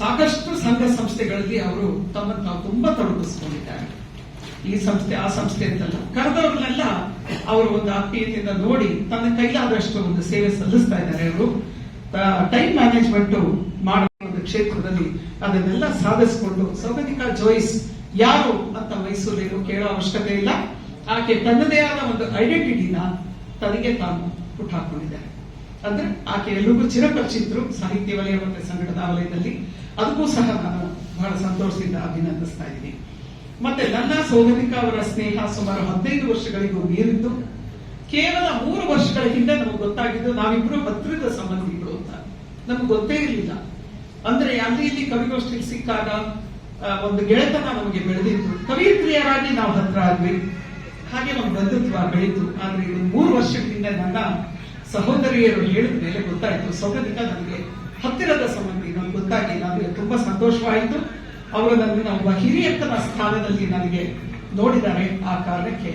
ಸಾಕಷ್ಟು ಸಂಘ ಸಂಸ್ಥೆಗಳಲ್ಲಿ ಅವರು ತಮ್ಮನ್ನು ತಾವು ತುಂಬಾ ತೊಡಗಿಸ್ಕೊಂಡಿದ್ದಾರೆ. ಈ ಸಂಸ್ಥೆ, ಆ ಸಂಸ್ಥೆ ಅಂತಲ್ಲ, ಕರೆದವ್ರನ್ನೆಲ್ಲ ಅವರು ಒಂದು ಆತ್ಮೀಯತೆಯಿಂದ ನೋಡಿ ತನ್ನ ಕೈಲಾದಷ್ಟು ಒಂದು ಸೇವೆ ಸಲ್ಲಿಸ್ತಾ ಇದ್ದಾರೆ. ಅವರು ಟೈಮ್ ಮ್ಯಾನೇಜ್ಮೆಂಟ್ ಮಾಡುವ ಕ್ಷೇತ್ರದಲ್ಲಿ ಅದನ್ನೆಲ್ಲ ಸಾಧಿಸಿಕೊಂಡು, ಸೌಗತಿಕಾ ಜೋಯಿಸ್ ಯಾರು ಅಂತ ಮೈಸೂರಿನ ಕೇಳೋ ಅವಶ್ಯಕತೆ ಇಲ್ಲ. ಆಕೆ ತನ್ನದೇ ಆದ ಒಂದು ಐಡೆಂಟಿಟಿನ ತನಗೆ ತಾನು ಹುಟ್ಟಾಕೊಂಡಿದ್ದಾರೆ ಅಂದ್ರೆ ಆಕೆ ಎಲ್ರಿಗೂ ಚಿರಪರಿಚಿತರು, ಸಾಹಿತ್ಯ ವಲಯ ಮತ್ತೆ ಸಂಘಟನಾ ವಲಯದಲ್ಲಿ. ಅದಕ್ಕೂ ಸಹ ನಾನು ಬಹಳ ಸಂತೋಷದಿಂದ ಅಭಿನಂದಿಸ್ತಾ ಇದ್ದೀನಿ ಮತ್ತೆ ನನ್ನ ಸೋದರಿಕ ಅವರ ಸ್ನೇಹ ಸುಮಾರು ಹದಿನೈದು ವರ್ಷಗಳಿಗೂ ಮೀರಿದ್ದು, ಕೇವಲ ಮೂರು ವರ್ಷಗಳ ಹಿಂದೆ ನಮಗೆ ಗೊತ್ತಾಗಿದ್ದು ನಾವಿಬ್ರು ಹತ್ತಿರದ ಸಂಬಂಧಿಗಳು ಅಂತ. ನಮ್ಗೆ ಗೊತ್ತೇ ಇರಲಿಲ್ಲ. ಅಂದ್ರೆ ಅಲ್ಲಿ ಇಲ್ಲಿ ಕವಿಗೋಷ್ಠಿಗೆ ಸಿಕ್ಕಾಗ ಒಂದು ಗೆಳೆತನ ನಮಗೆ ಬೆಳೆದಿತ್ತು. ಕವಿಯತ್ರಿಯರಾಗಿ ನಾವು ಹತ್ರ ಆದ್ವಿ. ಹಾಗೆ ನಮ್ಮ ಬಂಧುತ್ವ ಬೆಳೀತು ಆದ್ರೆ ಇದು ಮೂರು ವರ್ಷಗಳಿಂದ ನನ್ನ ಸಹೋದರಿಯರು ಹೇಳಿದ ಮೇಲೆ ಗೊತ್ತಾಯ್ತು. ಸೌಗತಿಕ ನನಗೆ ಹತ್ತಿರದ ಸಂಬಂಧಿ ನಮ್ಗೆ ಗೊತ್ತಾಗಿ ನನಗೆ ತುಂಬಾ ಸಂತೋಷವಾಯಿತು. ಅವರು ನನ್ನ ಒಬ್ಬ ಹಿರಿಯಕ್ಕನ ಸ್ಥಾನದಲ್ಲಿ ನನಗೆ ನೋಡಿದ್ದಾರೆ. ಆ ಕಾರಣಕ್ಕೆ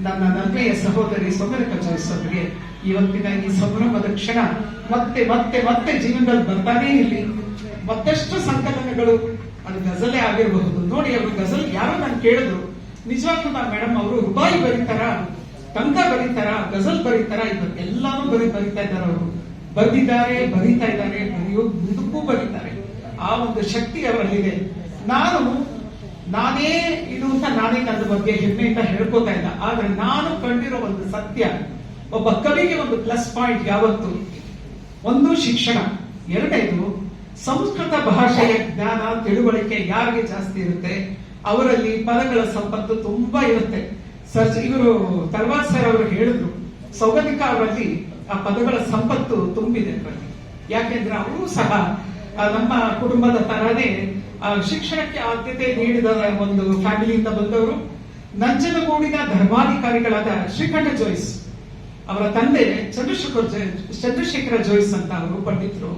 ನನ್ನ ನಲ್ಮೆಯ ಸಹೋದರಿ ಸೌಗತಿಕ ಕಚೇರಿ ಇವತ್ತಿನ ಈ ಸಂಭ್ರಮದ ಕ್ಷಣ ಮತ್ತೆ ಮತ್ತೆ ಮತ್ತೆ ಜೀವನದಲ್ಲಿ ಬರ್ತಾನೇ ಇರಲಿ. ಮತ್ತಷ್ಟು ಸಂಕಲನಗಳು ಅದು ಗಜಲೇ ಆಗಿರಬಹುದು. ನೋಡಿ, ಅವರು ಗಜಲ್ ಯಾರೋ ನಾನು ಕೇಳಿದ್ರು. ನಿಜವಾಗ್ಲೂ ನಾನು ಮೇಡಮ್, ಅವರು ರುಬಾಯಿ ಬರೀತಾರ? ಟಂಕ ಬರೀತಾರ? ಗಜಲ್ ಬರೀತಾರ? ಇವತ್ತು ಎಲ್ಲಾನು ಬರೀ ಬರೀತಾ ಇದ್ದಾರೆ ಅವರು. ಬರೆದಿದ್ದಾರೆ ಬರೀತಾ ಇದ್ದಾರೆ, ಬರೆಯೋ ಮುಂದಕ್ಕೂ ಬರೀತಾರೆ. ಆ ಒಂದು ಶಕ್ತಿ ಅವರಲ್ಲಿದೆ. ನಾನು, ನಾನೇ ಇದು ಅಂತ ನಾನೇ ನನ್ನ ಬಗ್ಗೆ ಹೆಮ್ಮೆಯಿಂದ ಹೇಳ್ಕೋತಾ ಇಲ್ಲ. ಆದ್ರೆ ನಾನು ಕಂಡಿರೋ ಒಂದು ಸತ್ಯ, ಒಬ್ಬ ಕವಿಗೆ ಒಂದು ಪ್ಲಸ್ ಪಾಯಿಂಟ್ ಯಾವತ್ತು? ಒಂದು ಶಿಕ್ಷಣ ಎರಡನೇದು ಸಂಸ್ಕೃತ ಭಾಷೆಯ ಜ್ಞಾನ ತಿಳುವಳಿಕೆ ಯಾರಿಗೆ ಜಾಸ್ತಿ ಇರುತ್ತೆ? ಅವರಲ್ಲಿ ಪದಗಳ ಸಂಪತ್ತು ತುಂಬಾ ಇರುತ್ತೆ. ಸರ್, ಇವರು ತಲ್ವಾರ್ ಸರ್ ಅವರು ಹೇಳಿದ್ರು, ಸೌಗತಿಕ ಅವರಲ್ಲಿ ಆ ಪದಗಳ ಸಂಪತ್ತು ತುಂಬಿದೆ ಬನ್ನಿ ಯಾಕೆಂದ್ರೆ ಅವರು ಸಹ ನಮ್ಮ ಕುಟುಂಬದ ತರನೇ ಶಿಕ್ಷಣಕ್ಕೆ ಆದ್ಯತೆ ನೀಡಿದ ಒಂದು ಫ್ಯಾಮಿಲಿಯಿಂದ ಬಂದವರು. ನಂಜನಗೂಡಿನ ಧರ್ಮಾಧಿಕಾರಿಗಳಾದ ಶ್ರೀಕಂಠ ಜೋಯಿಸ್ ಅವರ ತಂದೆ ಚಂದ್ರಶೇಖರ್ ಚಂದ್ರಶೇಖರ ಜೋಯಿಸ್ ಅಂತ ಅವರು ಪಂಡಿತರು.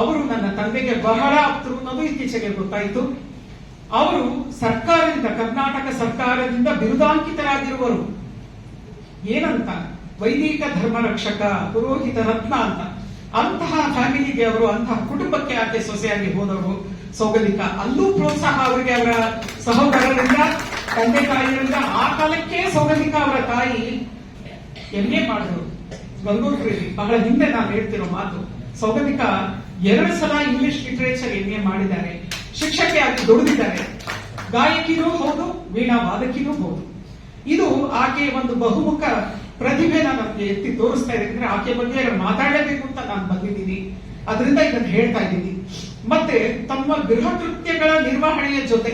ಅವರು ನನ್ನ ತಂದೆಗೆ ಬಹಳ ಆಪ್ತರು ಅನ್ನೋದು ಇತ್ತೀಚೆಗೆ ಗೊತ್ತಾಯಿತು. ಅವರು ಸರ್ಕಾರದಿಂದ, ಕರ್ನಾಟಕ ಸರ್ಕಾರದಿಂದ ಬಿರುದಾಂಕಿತರಾಗಿರುವರು ಏನಂತ? ವೈದಿಕ ಧರ್ಮ ರಕ್ಷಕ ಪುರೋಹಿತ ರತ್ನ ಅಂತ. ಅಂತಹ ಫ್ಯಾಮಿಲಿಗೆ ಅವರು, ಅಂತಹ ಕುಟುಂಬಕ್ಕೆ ಆಕೆ ಸೊಸೆಯಾಗಿ ಹೋದವರು ಸೌಗಲಿಕ. ಅಲ್ಲೂ ಪ್ರೋತ್ಸಾಹ ಅವರಿಗೆ ಅವರ ಸಹೋದರರಿಂದ, ತಂದೆ ತಾಯಿಯರಿಂದ. ಆ ಕಾಲಕ್ಕೆ ಸೌಗಲಿಕ ಅವರ ತಾಯಿ ಎಂಎ ಮಾಡಿದ್ರು. ಗಂಗೋತ್ರಿಯಲ್ಲಿ ಬಹಳ ಹಿಂದೆ ನಾನು ಹೇಳ್ತಿರೋ ಮಾತು. ಸೌಗಲಿಕ ಎರಡು ಸಲ ಇಂಗ್ಲಿಷ್ ಲಿಟರೇಚರ್ ಎಂಎ ಮಾಡಿದ್ದಾರೆ. ಶಿಕ್ಷಕಿಯಾಗಿ ದುಡಿದಿದ್ದಾರೆ. ಗಾಯಕಿನೂ ಹೌದು, ವೀಣಾ ವಾದಕಿನೂ ಹೌದು. ಇದು ಆಕೆ ಒಂದು ಬಹುಮುಖ ಪ್ರತಿಭೆನ ಅದಕ್ಕೆ ಎತ್ತಿ ತೋರಿಸ್ತಾ ಇದ್ದೀನಿ ಅಂದ್ರೆ ಆಕೆ ಬಗ್ಗೆ ಮಾತಾಡಬೇಕು ಅಂತ ನಾನು ಬಂದಿದ್ದೀನಿ. ಅದರಿಂದ ಇದನ್ನ ಹೇಳ್ತಾ ಇದ್ದೀನಿ. ಮತ್ತೆ ತಮ್ಮ ಗೃಹ ಕೃತ್ಯಗಳ ನಿರ್ವಹಣೆಯ ಜೊತೆ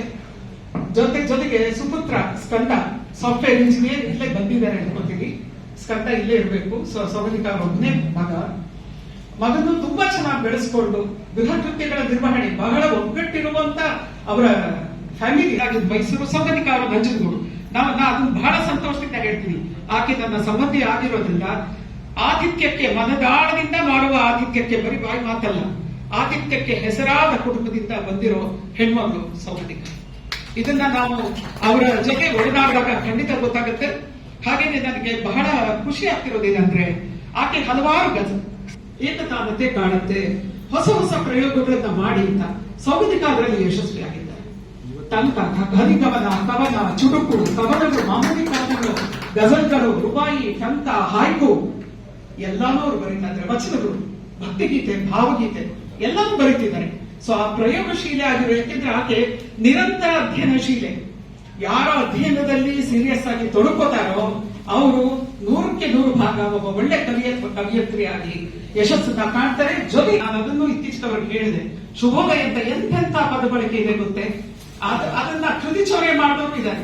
ಜೊತೆ ಜೊತೆಗೆ ಸುಪುತ್ರ ಸ್ಕಂದ ಸಾಫ್ಟ್ವೇರ್ ಇಂಜಿನಿಯರ್ ಇಲ್ಲೇ ಬಂದಿದ್ದಾರೆ ಅನ್ಕೋತೀನಿ. ಸ್ಕಂದ ಇಲ್ಲೇ ಇರಬೇಕು. ಸೊ ಅವರ ಒಬ್ಬನೇ ಮಗ. ಮಗನು ತುಂಬಾ ಚೆನ್ನಾಗಿ ಬೆಳೆಸ್ಕೊಂಡು ಗೃಹ ಕೃತ್ಯಗಳ ನಿರ್ವಹಣೆ ಬಹಳ ಒಗ್ಗಟ್ಟಿರುವಂತ ಅವರ ಫ್ಯಾಮಿಲಿ ಆಗಿದ್ದು ಮೈಸೂರು ಸೌಲಿಕ ಅವರ ನಂಜನಗೂಡು ನಾವು ನಾ ಅದನ್ನ ಬಹಳ ಸಂತೋಷದಿಂದ ಹೇಳ್ತೀನಿ. ಆಕೆ ನನ್ನ ಸಂಬಂಧಿ ಆಗಿರೋದ್ರಿಂದ ಆತಿಥ್ಯಕ್ಕೆ ಮನದಾಳದಿಂದ ಮಾಡುವ ಆತಿಥ್ಯಕ್ಕೆ ಬರೀ ಬಾಯಿ ಮಾತಲ್ಲ, ಆತಿಥ್ಯಕ್ಕೆ ಹೆಸರಾದ ಕುಟುಂಬದಿಂದ ಬಂದಿರೋ ಹೆಣ್ಮಗಳು ಸಂಬಂಧಿಕ ಇದನ್ನ ನಾವು ಅವರ ಜೊತೆ ಒಡನಾಡುವಾಗ ಖಂಡಿತ ಗೊತ್ತಾಗುತ್ತೆ. ಹಾಗೇನೆ ನನಗೆ ಬಹಳ ಖುಷಿ ಆಗ್ತಿರೋದೇನಂದ್ರೆ, ಆಕೆ ಹಲವಾರು ಗಜ ಏಕತಾನತೆ ಕಾಣುತ್ತೆ, ಹೊಸ ಹೊಸ ಪ್ರಯೋಗಗಳನ್ನ ಮಾಡಿ ಅಂತ ಸೌಗತಿಕ ಅದರಲ್ಲಿ ಯಶಸ್ವಿಯಾಗಿದ್ದಾರೆ. ತಂಕ ಹರಿಗಮನ ಕವನ ಚುಟುಕು ಕವನಗಳು ಮಾಮೂಲಿ ಕವನಗಳು ಗಜಲ್ಗಳು, ರುಬಾಯಿ ತಂತ ಹಾಯ್ಕು, ಎಲ್ಲಾನು ಅವರು ಬರೀತಾರೆ. ವಚನಗಳು, ಭಕ್ತಿಗೀತೆ, ಭಾವಗೀತೆ, ಎಲ್ಲಾನು ಬರೀತಿದ್ದಾರೆ. ಸೊ ಆ ಪ್ರಯೋಗಶೀಲೆ ಆಗಿರೋ ಯಾಕೆಂದ್ರೆ ಆಕೆ ನಿರಂತರ ಅಧ್ಯಯನಶೀಲೆ. ಯಾರ ಅಧ್ಯಯನದಲ್ಲಿ ಸೀರಿಯಸ್ ಆಗಿ ತೊಡಕೋತಾರೋ, ಅವರು ನೂರಕ್ಕೆ ನೂರು ಭಾಗ ಒಬ್ಬ ಒಳ್ಳೆ ಕವಿಯ ಕವಿಯತ್ರಿಯಾಗಿ ಯಶಸ್ಸನ್ನ ಕಾಣ್ತಾರೆ. ಜೊತೆ ನಾನು ಅದನ್ನು ಇತ್ತೀಚೆಗೆ ಅವ್ರಿಗೆ ಹೇಳಿದೆ. ಶುಭೋದಯ ಅಂತ ಎಂತೆಂತ ಪದ ಬಳಕೆ ಇದೆ ಗೊತ್ತೇ? ಅದನ್ನ ಕೃತಿ ಚೌರ್ಯ ಮಾಡಿದವರು ಇದ್ದಾರೆ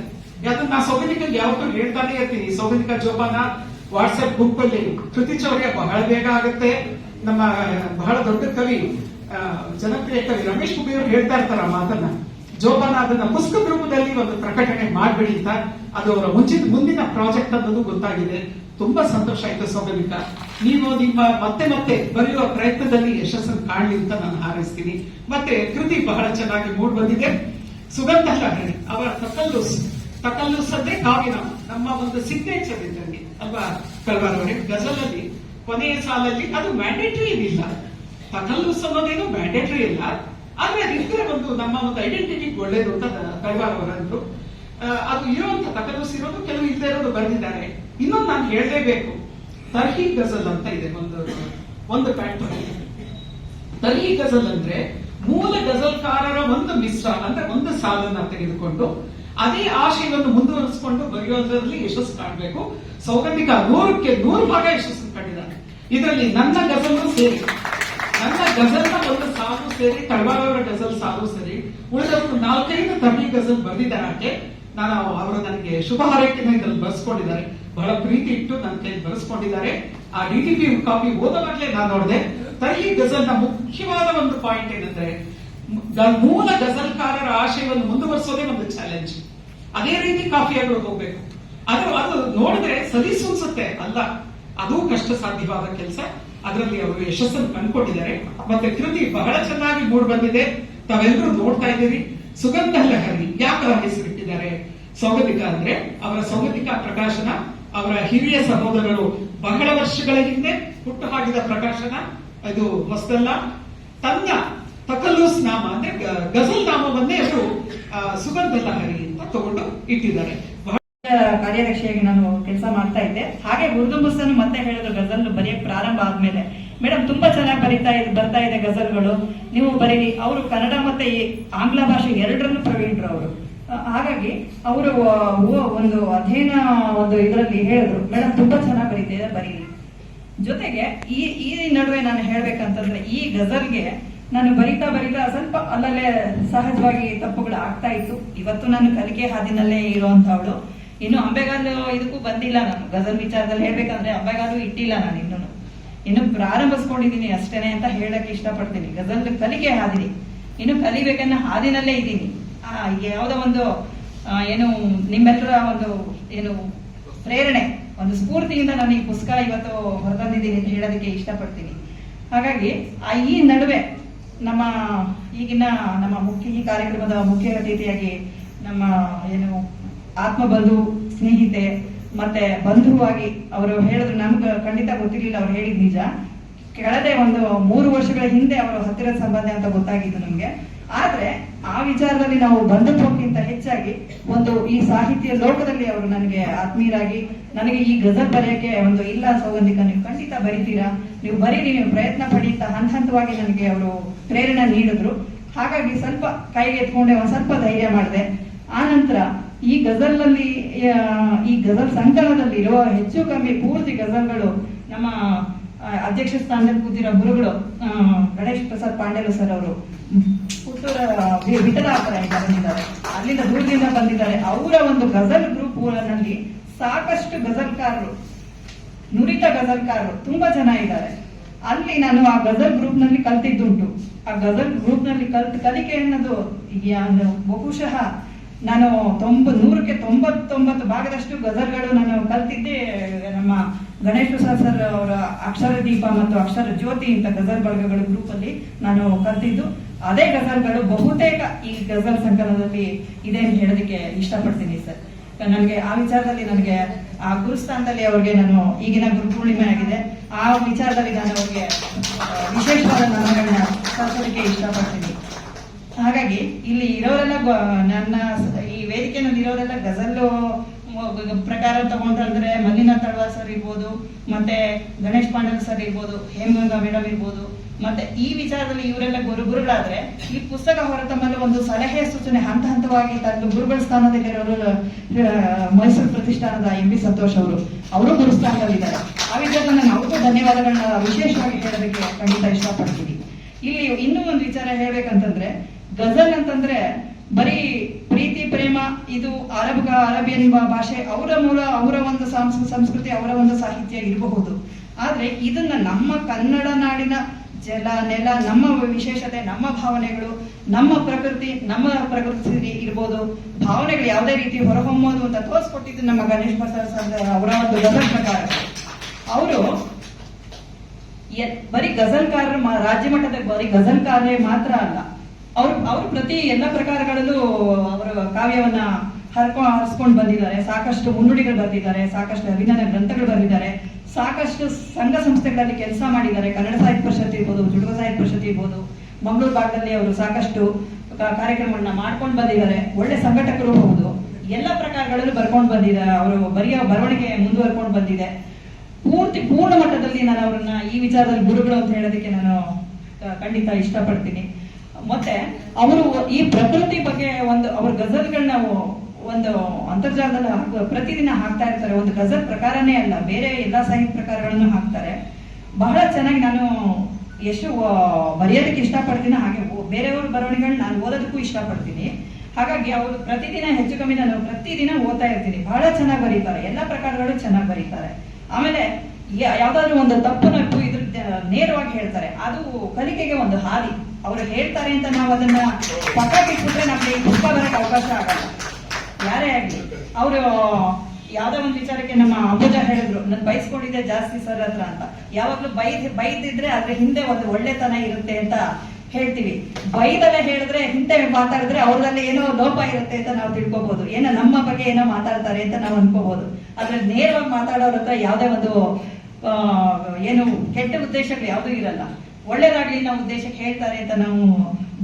ಅದನ್ನ ಸೌಗನಿಕ ಯಾವತ್ತೂ ಹೇಳ್ತಾನೆ ಇರ್ತೀನಿ ಸೌಗನಿಕ ಜೋಪಾನ ವಾಟ್ಸ್ಆಪ್ ಗ್ರೂಪ್ ಅಲ್ಲಿ ಕೃತಿ ಚೌರ್ಯ ಬಹಳ ಬೇಗ ಆಗುತ್ತೆ. ನಮ್ಮ, ಬಹಳ ದೊಡ್ಡ ಕವಿ ಜನಪ್ರಿಯ ಕವಿ ರಮೇಶ್ ಕುಬಿ ಅವರು ಹೇಳ್ತಾ ಇರ್ತಾರ ಮಾತನ್ನ. ಜೋಪಾನ ಅದನ್ನ ಪುಸ್ತಕ ರೂಪದಲ್ಲಿ ಒಂದು ಪ್ರಕಟಣೆ ಮಾಡ್ಬಿಡಿ ಅಂತ. ಅದು ಅವರ ಮುಂಚಿನ, ಮುಂದಿನ ಪ್ರಾಜೆಕ್ಟ್ ಅನ್ನೋದು ಗೊತ್ತಾಗಿದೆ. ತುಂಬಾ ಸಂತೋಷ ಆಯ್ತು ಸೌಗನಿಕ. ನೀವು ನಿಮ್ಮ ಮತ್ತೆ ಮತ್ತೆ ಬರೆಯುವ ಪ್ರಯತ್ನದಲ್ಲಿ ಯಶಸ್ಸನ್ನು ಕಾಣಲಿ ಅಂತ ನಾನು ಹಾರೈಸ್ತೀನಿ. ಮತ್ತೆ ಕೃತಿ ಬಹಳ ಚೆನ್ನಾಗಿ ಮೂಡ್ ಬಂದಿದೆ. ಸುಗಂಧ ಲಹರಿ ಅವರ ತಕಲ್ಲುಸ್ ತಕಲ್ಲುಸ್ ಅಂದ್ರೆ ಕಾವ್ಯ ನಮ್ಮ ಒಂದು ಸಿಗ್ನೇಚರ್ ಇದ್ದಂಗೆ, ಅಲ್ವಾ? ಕಲ್ವಾರವರೇ ಗಜಲಲ್ಲಿ, ಕೊನೆಯ ಸಾಲಲ್ಲಿ ಅದು ಮ್ಯಾಂಡೇಟರಿ ಏನಿಲ್ಲ. ತಕಲ್ಲುಸ್ ಅನ್ನೋದೇನು ಮ್ಯಾಂಡೇಟರಿ ಇಲ್ಲ. ಆದ್ರೆ ಅದಿದ್ರೆ ಒಂದು ನಮ್ಮ ಒಂದು ಐಡೆಂಟಿಟಿ ಒಳ್ಳೇದು ಅಂತ ಕಲ್ವಾರ್ ಅವರಂದ್ರು. ಅದು ಇರುವಂತ ತಕಲ್ಲುಸ್ ಇರೋದು, ಕೆಲವು ಇಲ್ಲದೆ ಇರೋದು ಬರೆದಿದ್ದಾರೆ. ಇನ್ನೊಂದು ನಾನು ಹೇಳಲೇಬೇಕು. ತರ್ಹಿ ಗಜಲ್ ಅಂತ ಇದೆ ಒಂದು ಒಂದು ಪ್ಯಾಟ್ರನ್ ತರ್ಹಿ ಗಜಲ್ ಅಂದ್ರೆ ಮೂಲ ಗಜಲ್ಕಾರರ ಒಂದು ಮಿಶ್ರ ಅಂದ್ರೆ ಒಂದು ಸಾಲನ್ನ ತೆಗೆದುಕೊಂಡು ಅದೇ ಆಶಯವನ್ನು ಮುಂದುವರಿಸಿಕೊಂಡು ಬರೆಯೋದ್ರಲ್ಲಿ ಯಶಸ್ಸು ಕಾಣಬೇಕು. ಸೌಗಂಧಿಕ ನೂರಕ್ಕೆ ನೂರು ಭಾಗ ಯಶಸ್ಸು ಕಂಡಿದ್ದಾರೆ. ಇದರಲ್ಲಿ ನನ್ನ ಗಜಲು ಸೇರಿ, ನನ್ನ ಗಜಲ್ನ ಒಂದು ಸಾಲು ಸೇರಿ ಕಳ್ವಾರವರ ಗಜಲ್ ಸಾಲು ಸೇರಿ, ಉಳಿದವರು ನಾಲ್ಕೈದು ತರ್ಹಿ ಗಜಲ್ ಬಂದಿದ್ದಾರೆ ನಾನು, ಅವರು ನನಗೆ ಶುಭ ಹಾರೈಕೆನ ಇದ್ರಲ್ಲಿ ಬರೆಸ್ಕೊಂಡಿದ್ದಾರೆ. ಬಹಳ ಪ್ರೀತಿ ಇಟ್ಟು ನನ್ನ ಕೈ ಬರೆಸ್ಕೊಂಡಿದ್ದಾರೆ. ಆ ಡಿ ಟಿ ಪಿ ಕಾಪಿ ಓದವಾಗ್ಲೇ ನಾನು ನೋಡಿದೆ ಗಜಲ್ನ ಮುಖ್ಯವಾದ ಒಂದು ಪಾಯಿಂಟ್ ಏನಂದ್ರೆ ಮೂಲ ಗಜಲ್ಕಾರರ ಆಶಯವನ್ನು ಮುಂದುವರಿಸೋದೇ ಒಂದು ಚಾಲೆಂಜ್ ಅದೇ ರೀತಿ ಕಾಫಿಯಾಗಳು ಹೋಗ್ಬೇಕು. ಅದು ಅದು ನೋಡಿದ್ರೆ ಸಲಿಸುನ್ಸುತ್ತೆ ಅಲ್ಲ. ಅದು ಕಷ್ಟ ಸಾಧ್ಯವಾದ ಕೆಲಸ. ಅದರಲ್ಲಿ ಅವರು ಯಶಸ್ಸನ್ನು ಕಂಡುಕೊಂಡಿದ್ದಾರೆ ಮತ್ತೆ ಕೃತಿ ಬಹಳ ಚೆನ್ನಾಗಿ ಮೂಡ್ ಬಂದಿದೆ. ತಾವೆಲ್ಲರೂ ನೋಡ್ತಾ ಇದ್ದೀರಿ. ಸುಗಂಧ ಲಹರಿ ಯಾಕೆ ಹೆಸರಿಟ್ಟಿದ್ದಾರೆ? ಸೌಗತಿಕ ಅಂದ್ರೆ ಅವರ ಸೌಗತಿಕ ಪ್ರಕಾಶನ ಅವರ ಹಿರಿಯ ಸಹೋದರರು ಬಹಳ ವರ್ಷಗಳ ಹಿಂದೆ ಹುಟ್ಟು ಹಾಕಿದ ಪ್ರಕಾಶನ, ಇದು ಹೊಸದಲ್ಲ. ತನ್ನ ತಕಲ್ಲೂಸ್ ನಾಮ, ಅಂದ್ರೆ ಗಜಲ್ ನಾಮವನ್ನೇ ಅವರು ಸುಗಂಧ ಲಹರಿ ಅಂತ ತಗೊಂಡು ಇಟ್ಟಿದ್ದಾರೆ. ಕಾರ್ಯದರ್ಶಿಯಾಗಿ ನಾನು ಕೆಲಸ ಮಾಡ್ತಾ ಇದ್ದೆ. ಹಾಗೆ ಉರ್ದು ಬುಸ್ತನ್ನು ಮತ್ತೆ ಹೇಳಿದ್ರು ಗಜಲ್ ಬರೆಯಕ್ ಪ್ರಾರಂಭ ಆದ್ಮೇಲೆ. ಮೇಡಮ್, ತುಂಬಾ ಚೆನ್ನಾಗಿ ಬರೀತಾ ಇದೆ, ಬರ್ತಾ ಇದೆ ಗಜಲ್ಗಳು. ನೀವು ಬರೀರಿ ಅವರು ಕನ್ನಡ ಮತ್ತೆ ಆಂಗ್ಲ ಭಾಷೆ ಎರಡರನ್ನು ಪ್ರವೀಣರು ಅವರು. ಹಾಗಾಗಿ ಅವರು ಒಂದು ಅಧ್ಯಯನ ಒಂದು ಇದರಲ್ಲಿ ಹೇಳಿದ್ರು. ಮೇಡಮ್ ತುಂಬಾ ಚೆನ್ನಾಗಿ ಬರೀತಿದೆ ಬರೀರಿ ಜೊತೆಗೆ ಈ ಈ ನಡುವೆ ನಾನು ಹೇಳ್ಬೇಕಂತಂದ್ರೆ ಈ ಗಜಲ್ಗೆ ನಾನು ಬರಿತಾ ಬರಿತಾ ಸ್ವಲ್ಪ ಅಲ್ಲಲ್ಲೇ ಸಹಜವಾಗಿ ತಪ್ಪುಗಳು ಆಗ್ತಾ ಇತ್ತು. ಇವತ್ತು ನಾನು ಕಲಿಕೆ ಹಾದಿನಲ್ಲೇ ಇರುವಂತವಳು ಇನ್ನು ಅಂಬೆಗಾಲು ಇದಕ್ಕೂ ಬಂದಿಲ್ಲ ನಾನು. ಗಜಲ್ ವಿಚಾರದಲ್ಲಿ ಹೇಳ್ಬೇಕಂದ್ರೆ ಅಂಬೆಗಾಲು ಇಟ್ಟಿಲ್ಲ ನಾನು ಇನ್ನೂ ಇನ್ನು ಪ್ರಾರಂಭಿಸ್ಕೊಂಡಿದ್ದೀನಿ ಅಷ್ಟೇನೆ ಅಂತ ಹೇಳಕ್ ಇಷ್ಟಪಡ್ತೀನಿ. ಗಜಲ್ ಕಲಿಕೆ ಹಾದಿನಿ ಇನ್ನು ಕಲಿಬೇಕನ್ನ ಹಾದಿನಲ್ಲೇ ಇದ್ದೀನಿ. ಯಾವುದೋ ಒಂದು ಏನು ನಿಮ್ಮೆಲ್ಲರ ಒಂದು, ಏನು, ಪ್ರೇರಣೆ, ಒಂದು ಸ್ಫೂರ್ತಿಯಿಂದ ನಾನು ಈ ಪುಸ್ತಕ ಇವತ್ತು ಹೊರತಂದಿದ್ದೀನಿ ಅಂತ ಹೇಳೋದಕ್ಕೆ ಇಷ್ಟಪಡ್ತೀನಿ. ಹಾಗಾಗಿ, ಆ, ಈ ನಡುವೆ ನಮ್ಮ ಈಗಿನ ನಮ್ಮ ಮುಖ್ಯ, ಈ ಕಾರ್ಯಕ್ರಮದ ಮುಖ್ಯ ಅತಿಥಿಯಾಗಿ ನಮ್ಮ, ಏನು, ಆತ್ಮಬಂಧು ಸ್ನೇಹಿತೆ, ಮತ್ತೆ ಬಂಧುವಾಗಿ ಅವರು ಹೇಳಿದ್ರು, ನಮ್ಗೆ ಖಂಡಿತ ಗೊತ್ತಿರಲಿಲ್ಲ ಅವ್ರು ಹೇಳಿದ್ ನಿಜ. ಕಳೆದ ಒಂದು ಮೂರು ವರ್ಷಗಳ ಹಿಂದೆ ಅವರು ಹತ್ತಿರದ ಸಂಬಂಧ ಅಂತ ಗೊತ್ತಾಗಿದ್ದು ನಮ್ಗೆ. ಆದ್ರೆ ಆ ವಿಚಾರದಲ್ಲಿ ನಾವು ಬಂಧುತ್ವಕ್ಕಿಂತ ಹೆಚ್ಚಾಗಿ ಒಂದು ಈ ಸಾಹಿತ್ಯ ಲೋಕದಲ್ಲಿ ಅವರು ನನಗೆ ಆತ್ಮೀಯರಾಗಿ, ನನಗೆ ಈ ಗಜಲ್ ಬರೆಯಕ್ಕೆ ಒಂದು ಇಲ್ಲ ಸೌಗಂಧಿಕ, ನೀವು ಖಂಡಿತ ಬರಿತೀರಾ? ನೀವು ಬರೀರಿ ನೀವು ಪ್ರಯತ್ನ ಪಡಿ ಅಂತ ಹಂತ ಹಂತವಾಗಿ ನನಗೆ ಅವರು ಪ್ರೇರಣೆ ನೀಡಿದ್ರು. ಹಾಗಾಗಿ ಸ್ವಲ್ಪ ಕೈಗೆ ಎತ್ಕೊಂಡೆ, ಒಂದು ಸ್ವಲ್ಪ ಧೈರ್ಯ ಮಾಡಿದೆ. ಆ ನಂತರ ಈ ಗಜಲ್ನಲ್ಲಿ ಈ ಗಜಲ್ ಸಂಕಲನದಲ್ಲಿ ಹೆಚ್ಚು ಕಮ್ಮಿ ಪೂರ್ತಿ ಗಜಲ್ಗಳು ನಮ್ಮ ಅಧ್ಯಕ್ಷ ಸ್ಥಾನದಲ್ಲಿ ಕೂತಿರೋ ಗುರುಗಳು ಗಣೇಶ್ ಪ್ರಸಾದ್ ಪಾಂಡೇಲು ಸರ್ ಅವರು. ವಿಠಲಾಪುರ ಬಂದಿದ್ದಾರೆ. ಅಲ್ಲಿಂದ ದೂರದಿಂದ ಬಂದಿದ್ದಾರೆ. ಅವರ ಒಂದು ಗಜಲ್ ಗ್ರೂಪ್ನಲ್ಲಿ ಸಾಕಷ್ಟು ಗಜಲ್ಕಾರರು ನುರಿತ ಗಜಲ್ಕಾರರು ತುಂಬಾ ಜನ ಇದ್ದಾರೆ. ಅಲ್ಲಿ ನಾನು ಆ ಗಜಲ್ ಗ್ರೂಪ್ನಲ್ಲಿ ಕಲ್ತಿದ್ದುಂಟು. ಆ ಗಜಲ್ ಗ್ರೂಪ್ನಲ್ಲಿ ಕಲ್ತ್ ಕಲಿಕೆ ಅನ್ನೋದು ಬಹುಶಃ ನಾನು ತೊಂಬ ನೂರಕ್ಕೆ ತೊಂಬತ್ತೊಂಬತ್ತು ಭಾಗದಷ್ಟು ಗಜಲ್ಗಳು ನಾನು ಕಲ್ತಿದ್ದೆ, ನಮ್ಮ ಗಣೇಶ್ ಪ್ರಸಾದ್ ಸರ್ ಅವರ ಅಕ್ಷರ ದೀಪ ಮತ್ತು ಅಕ್ಷರ ಜ್ಯೋತಿ ಇಂತ ಗಜಲ್ ಬಳಗಗಳ ಗ್ರೂಪ್ ಅಲ್ಲಿ ನಾನು ಕಲ್ತಿದ್ದು. ಅದೇ ಗಜಲ್ಗಳು ಬಹುತೇಕ ಈ ಗಜಲ್ ಸಂಕಲನದಲ್ಲಿ ಇದೆ ಹೇಳೋದಕ್ಕೆ ಇಷ್ಟಪಡ್ತೀನಿ ಸರ್. ನನಗೆ ಆ ವಿಚಾರದಲ್ಲಿ ನನಗೆ ಆ ಗುರುಸ್ಥಾನದಲ್ಲಿ ಅವ್ರಿಗೆ ನಾನು ಈಗಿನ ಗುರು ಪೂರ್ಣಿಮೆ ಆಗಿದೆ. ಆ ವಿಚಾರದಲ್ಲಿ ನಾನು ಅವ್ರಿಗೆ ವಿಶೇಷವಾದ ನಮಗಳನ್ನ ಸಲ್ಲಿಸೋದಕ್ಕೆ ಇಷ್ಟಪಡ್ತೀನಿ. ಹಾಗಾಗಿ ಇಲ್ಲಿ ಇರೋರೆಲ್ಲ ನನ್ನ ಈ ವೇದಿಕೆನಲ್ಲಿ ಇರೋರೆಲ್ಲ ಗಜಲ್ಲು ಮ- ಪ್ರಕಾರ ತಗೊಂಡ್ರೆ ಮಲ್ಲಿನಾ ತಳವಾರ್ ಸರ್ ಇರ್ಬೋದು, ಮತ್ತೆ ಗಣೇಶ್ ಪಾಂಡಲ್ ಸರ್ ಇರ್ಬೋದು ಹೇಮಗಂಗಾ ಮೇಡಮ್ ಇರ್ಬೋದು ಮತ್ತೆ ಈ ವಿಚಾರದಲ್ಲಿ ಇವರೆಲ್ಲ ಗುರು ಗುರುಗಳಾದ್ರೆ ಈ ಪುಸ್ತಕ ಹೊರತಂಬಲ್ಲಿ ಒಂದು ಸಲಹೆ ಸೂಚನೆ ಹಂತ ಹಂತವಾಗಿ ತಂದು ಗುರುಗಳ ಸ್ಥಾನದಲ್ಲಿರೋರು ಕೆಲವರು ಮೈಸೂರು ಪ್ರತಿಷ್ಠಾನದ ಎಂ ಬಿ ಸಂತೋಷ್ ಅವರು. ಅವರು ಗುರು ಸ್ಥಾನದಲ್ಲಿದ್ದಾರೆ. ಆ ವಿಚಾರದಲ್ಲಿ ಅವ್ರಿಗೂ ಧನ್ಯವಾದಗಳನ್ನ ವಿಶೇಷವಾಗಿ ಹೇಳೋದಕ್ಕೆ ಖಂಡಿತ ಇಷ್ಟಪಡ್ತೀನಿ. ಇಲ್ಲಿ ಇನ್ನೂ ಒಂದು ವಿಚಾರ ಹೇಳ್ಬೇಕಂತಂದ್ರೆ, ಗಜಲ್ ಅಂತಂದ್ರೆ ಬರೀ ಪ್ರೀತಿ, ಪ್ರೇಮ, ಇದು ಅರಬ್, ಅರಬಿಯನ್ ಭಾಷೆ, ಅವರ ಮೂಲ, ಅವರ ಒಂದು ಸಾಂಸ್- ಸಂಸ್ಕೃತಿ, ಅವರ ಒಂದು ಸಾಹಿತ್ಯ ಇರಬಹುದು. ಆದ್ರೆ ಇದನ್ನ ನಮ್ಮ ಕನ್ನಡ ನಾಡಿನ ಜಲ, ನೆಲ, ನಮ್ಮ ವಿಶೇಷತೆ, ನಮ್ಮ ಭಾವನೆಗಳು, ನಮ್ಮ ಪ್ರಕೃತಿ ನಮ್ಮ ಪ್ರಕೃತಿ ಇರ್ಬೋದು. ಭಾವನೆಗಳು ಯಾವುದೇ ರೀತಿ ಹೊರಹೊಮ್ಮೋದು ಅಂತ ತೋರಿಸ್ಕೊಟ್ಟಿದ್ದು ನಮ್ಮ ಗಣೇಶ್ ಪ್ರಸಾದ್ ಸರ್ ಅವರ ಒಂದು ಗಜಲ್ ಪ್ರಕಾರ. ಅವರು ಬರೀ ಗಜಲ್ಕಾರರು ರಾಜ್ಯ ಮಟ್ಟದ ಬರೀ ಗಜಲ್ಕಾರರೇ ಮಾತ್ರ ಅಲ್ಲ. ಅವ್ರು, ಅವರು ಪ್ರತಿ ಎಲ್ಲ ಪ್ರಕಾರಗಳಲ್ಲೂ ಅವರ ಕಾವ್ಯವನ್ನ ಹರ್ಕೊ, ಹರಿಸ್ಕೊಂಡು ಬಂದಿದ್ದಾರೆ. ಸಾಕಷ್ಟು ಮುನ್ನುಡಿಗಳು ಬರೆದಿದ್ದಾರೆ ಸಾಕಷ್ಟು ಅಭಿನಯ ಗ್ರಂಥಗಳು ಬರೆದಿದ್ದಾರೆ ಸಾಕಷ್ಟು ಸಂಘ ಸಂಸ್ಥೆಗಳಲ್ಲಿ ಕೆಲಸ ಮಾಡಿದ್ದಾರೆ. ಕನ್ನಡ ಸಾಹಿತ್ಯ ಪರಿಷತ್ ಇರ್ಬೋದು ಚುಟುಕು ಸಾಹಿತ್ಯ ಪರಿಷತ್ ಇರ್ಬೋದು. ಮಂಗಳೂರು ಭಾಗದಲ್ಲಿ ಅವರು ಸಾಕಷ್ಟು ಕಾರ್ಯಕ್ರಮಗಳನ್ನ ಮಾಡ್ಕೊಂಡು ಬಂದಿದ್ದಾರೆ. ಒಳ್ಳೆ ಸಂಘಟಕರು ಹೌದು. ಎಲ್ಲ ಪ್ರಕಾರಗಳಲ್ಲೂ ಬರ್ಕೊಂಡು ಬಂದಿದ್ದಾರೆ ಅವರು ಬರೆಯ ಬರವಣಿಗೆ ಮುಂದುವರ್ಕೊಂಡು ಬಂದಿದೆ. ಪೂರ್ತಿ, ಪೂರ್ಣ ಮಟ್ಟದಲ್ಲಿ ನಾನು ಅವರನ್ನ ಈ ವಿಚಾರದಲ್ಲಿ ಗುರುಗಳು ಅಂತ ಹೇಳೋದಕ್ಕೆ ನಾನು ಖಂಡಿತ ಇಷ್ಟಪಡ್ತೀನಿ. ಮತ್ತೆ, ಅವರು ಈ ಪ್ರಕೃತಿ ಬಗ್ಗೆ ಒಂದು ಅವ್ರ ಗಜಲ್ಗಳನ್ನ ಒಂದು ಅಂತರ್ಜಾಲದಲ್ಲಿ ಪ್ರತಿದಿನ ಹಾಕ್ತಾ ಇರ್ತಾರೆ. ಒಂದು ಗಜಲ್ ಪ್ರಕಾರನೇ ಅಲ್ಲ, ಬೇರೆ ಎಲ್ಲಾ ಸಾಹಿತ್ಯ ಪ್ರಕಾರಗಳನ್ನು ಹಾಕ್ತಾರೆ. ಬಹಳ ಚೆನ್ನಾಗಿ ನಾನು ಎಷ್ಟು ಬರೆಯೋದಕ್ಕೆ ಇಷ್ಟಪಡ್ತೀನಿ. ಹಾಗೆ ಬೇರೆಯವ್ರ ಬರವಣಿಗೆಗಳನ್ನ ನಾನು ಓದೋದಕ್ಕೂ ಇಷ್ಟಪಡ್ತೀನಿ. ಹಾಗಾಗಿ ಅವರು ಪ್ರತಿದಿನ ಹೆಚ್ಚು ಕಮ್ಮಿ ನಾನು ಪ್ರತಿದಿನ ಓದ್ತಾ ಇರ್ತೀನಿ. ಬಹಳ ಚೆನ್ನಾಗಿ ಬರೀತಾರೆ. ಎಲ್ಲ ಪ್ರಕಾರಗಳು ಚೆನ್ನಾಗಿ ಬರೀತಾರೆ. ಆಮೇಲೆ ಯಾವ್ದಾದ್ರು ಒಂದು ತಪ್ಪು ಇದ್ರ ನೇರವಾಗಿ ಹೇಳ್ತಾರೆ. ಅದು ಕಲಿಕೆಗೆ ಒಂದು ಹಾದಿ. ಅವರು ಹೇಳ್ತಾರೆ ಅಂತ ನಾವು ಅದನ್ನ ಪಕ್ಕ ಬಿಟ್ಬಿಟ್ರೆ ನಮ್ಗೆ ಪುಷ್ಪ ಬರಕ್ಕೆ ಅವಕಾಶ ಆಗಲ್ಲ. ಯಾರೇ ಆಗ್ಲಿ, ಅವರು ಯಾವ್ದೋ ಒಂದು ವಿಚಾರಕ್ಕೆ ನಮ್ಮ ಅಂಬುಜ ಹೇಳಿದ್ರು, ನನ್ ಬೈಸ್ಕೊಂಡಿದ್ದೆ ಜಾಸ್ತಿ ಸರ್ ಹತ್ರ ಅಂತ. ಯಾವಾಗ್ಲೂ ಬೈದ್, ಬೈದಿದ್ರೆ ಅದ್ರ ಹಿಂದೆ ಒಂದು ಒಳ್ಳೆತನ ಇರುತ್ತೆ ಅಂತ ಹೇಳ್ತೀವಿ. ಬೈದಲ್ಲೇ ಹೇಳಿದ್ರೆ ಹಿಂದೆ ಮಾತಾಡಿದ್ರೆ ಅವ್ರದಲ್ಲಿ ಏನೋ ಲೋಪ ಇರುತ್ತೆ ಅಂತ ನಾವು ತಿಳ್ಕೊಬಹುದು ಏನೋ ನಮ್ಮ ಬಗ್ಗೆ ಏನೋ ಮಾತಾಡ್ತಾರೆ ಅಂತ ನಾವು ಅನ್ಕೋಬಹುದು ಆದ್ರೆ ನೇರವಾಗಿ ಮಾತಾಡೋರ ಹತ್ರ ಯಾವ್ದೇ ಒಂದು ಏನು ಕೆಟ್ಟ ಉದ್ದೇಶಗಳು ಯಾವ್ದು ಇರಲ್ಲ. ಒಳ್ಳೇದಾಗ್ಲಿ ನಮ್ಮ ಉದ್ದೇಶಕ್ಕೆ ಹೇಳ್ತಾರೆ ಅಂತ ನಾವು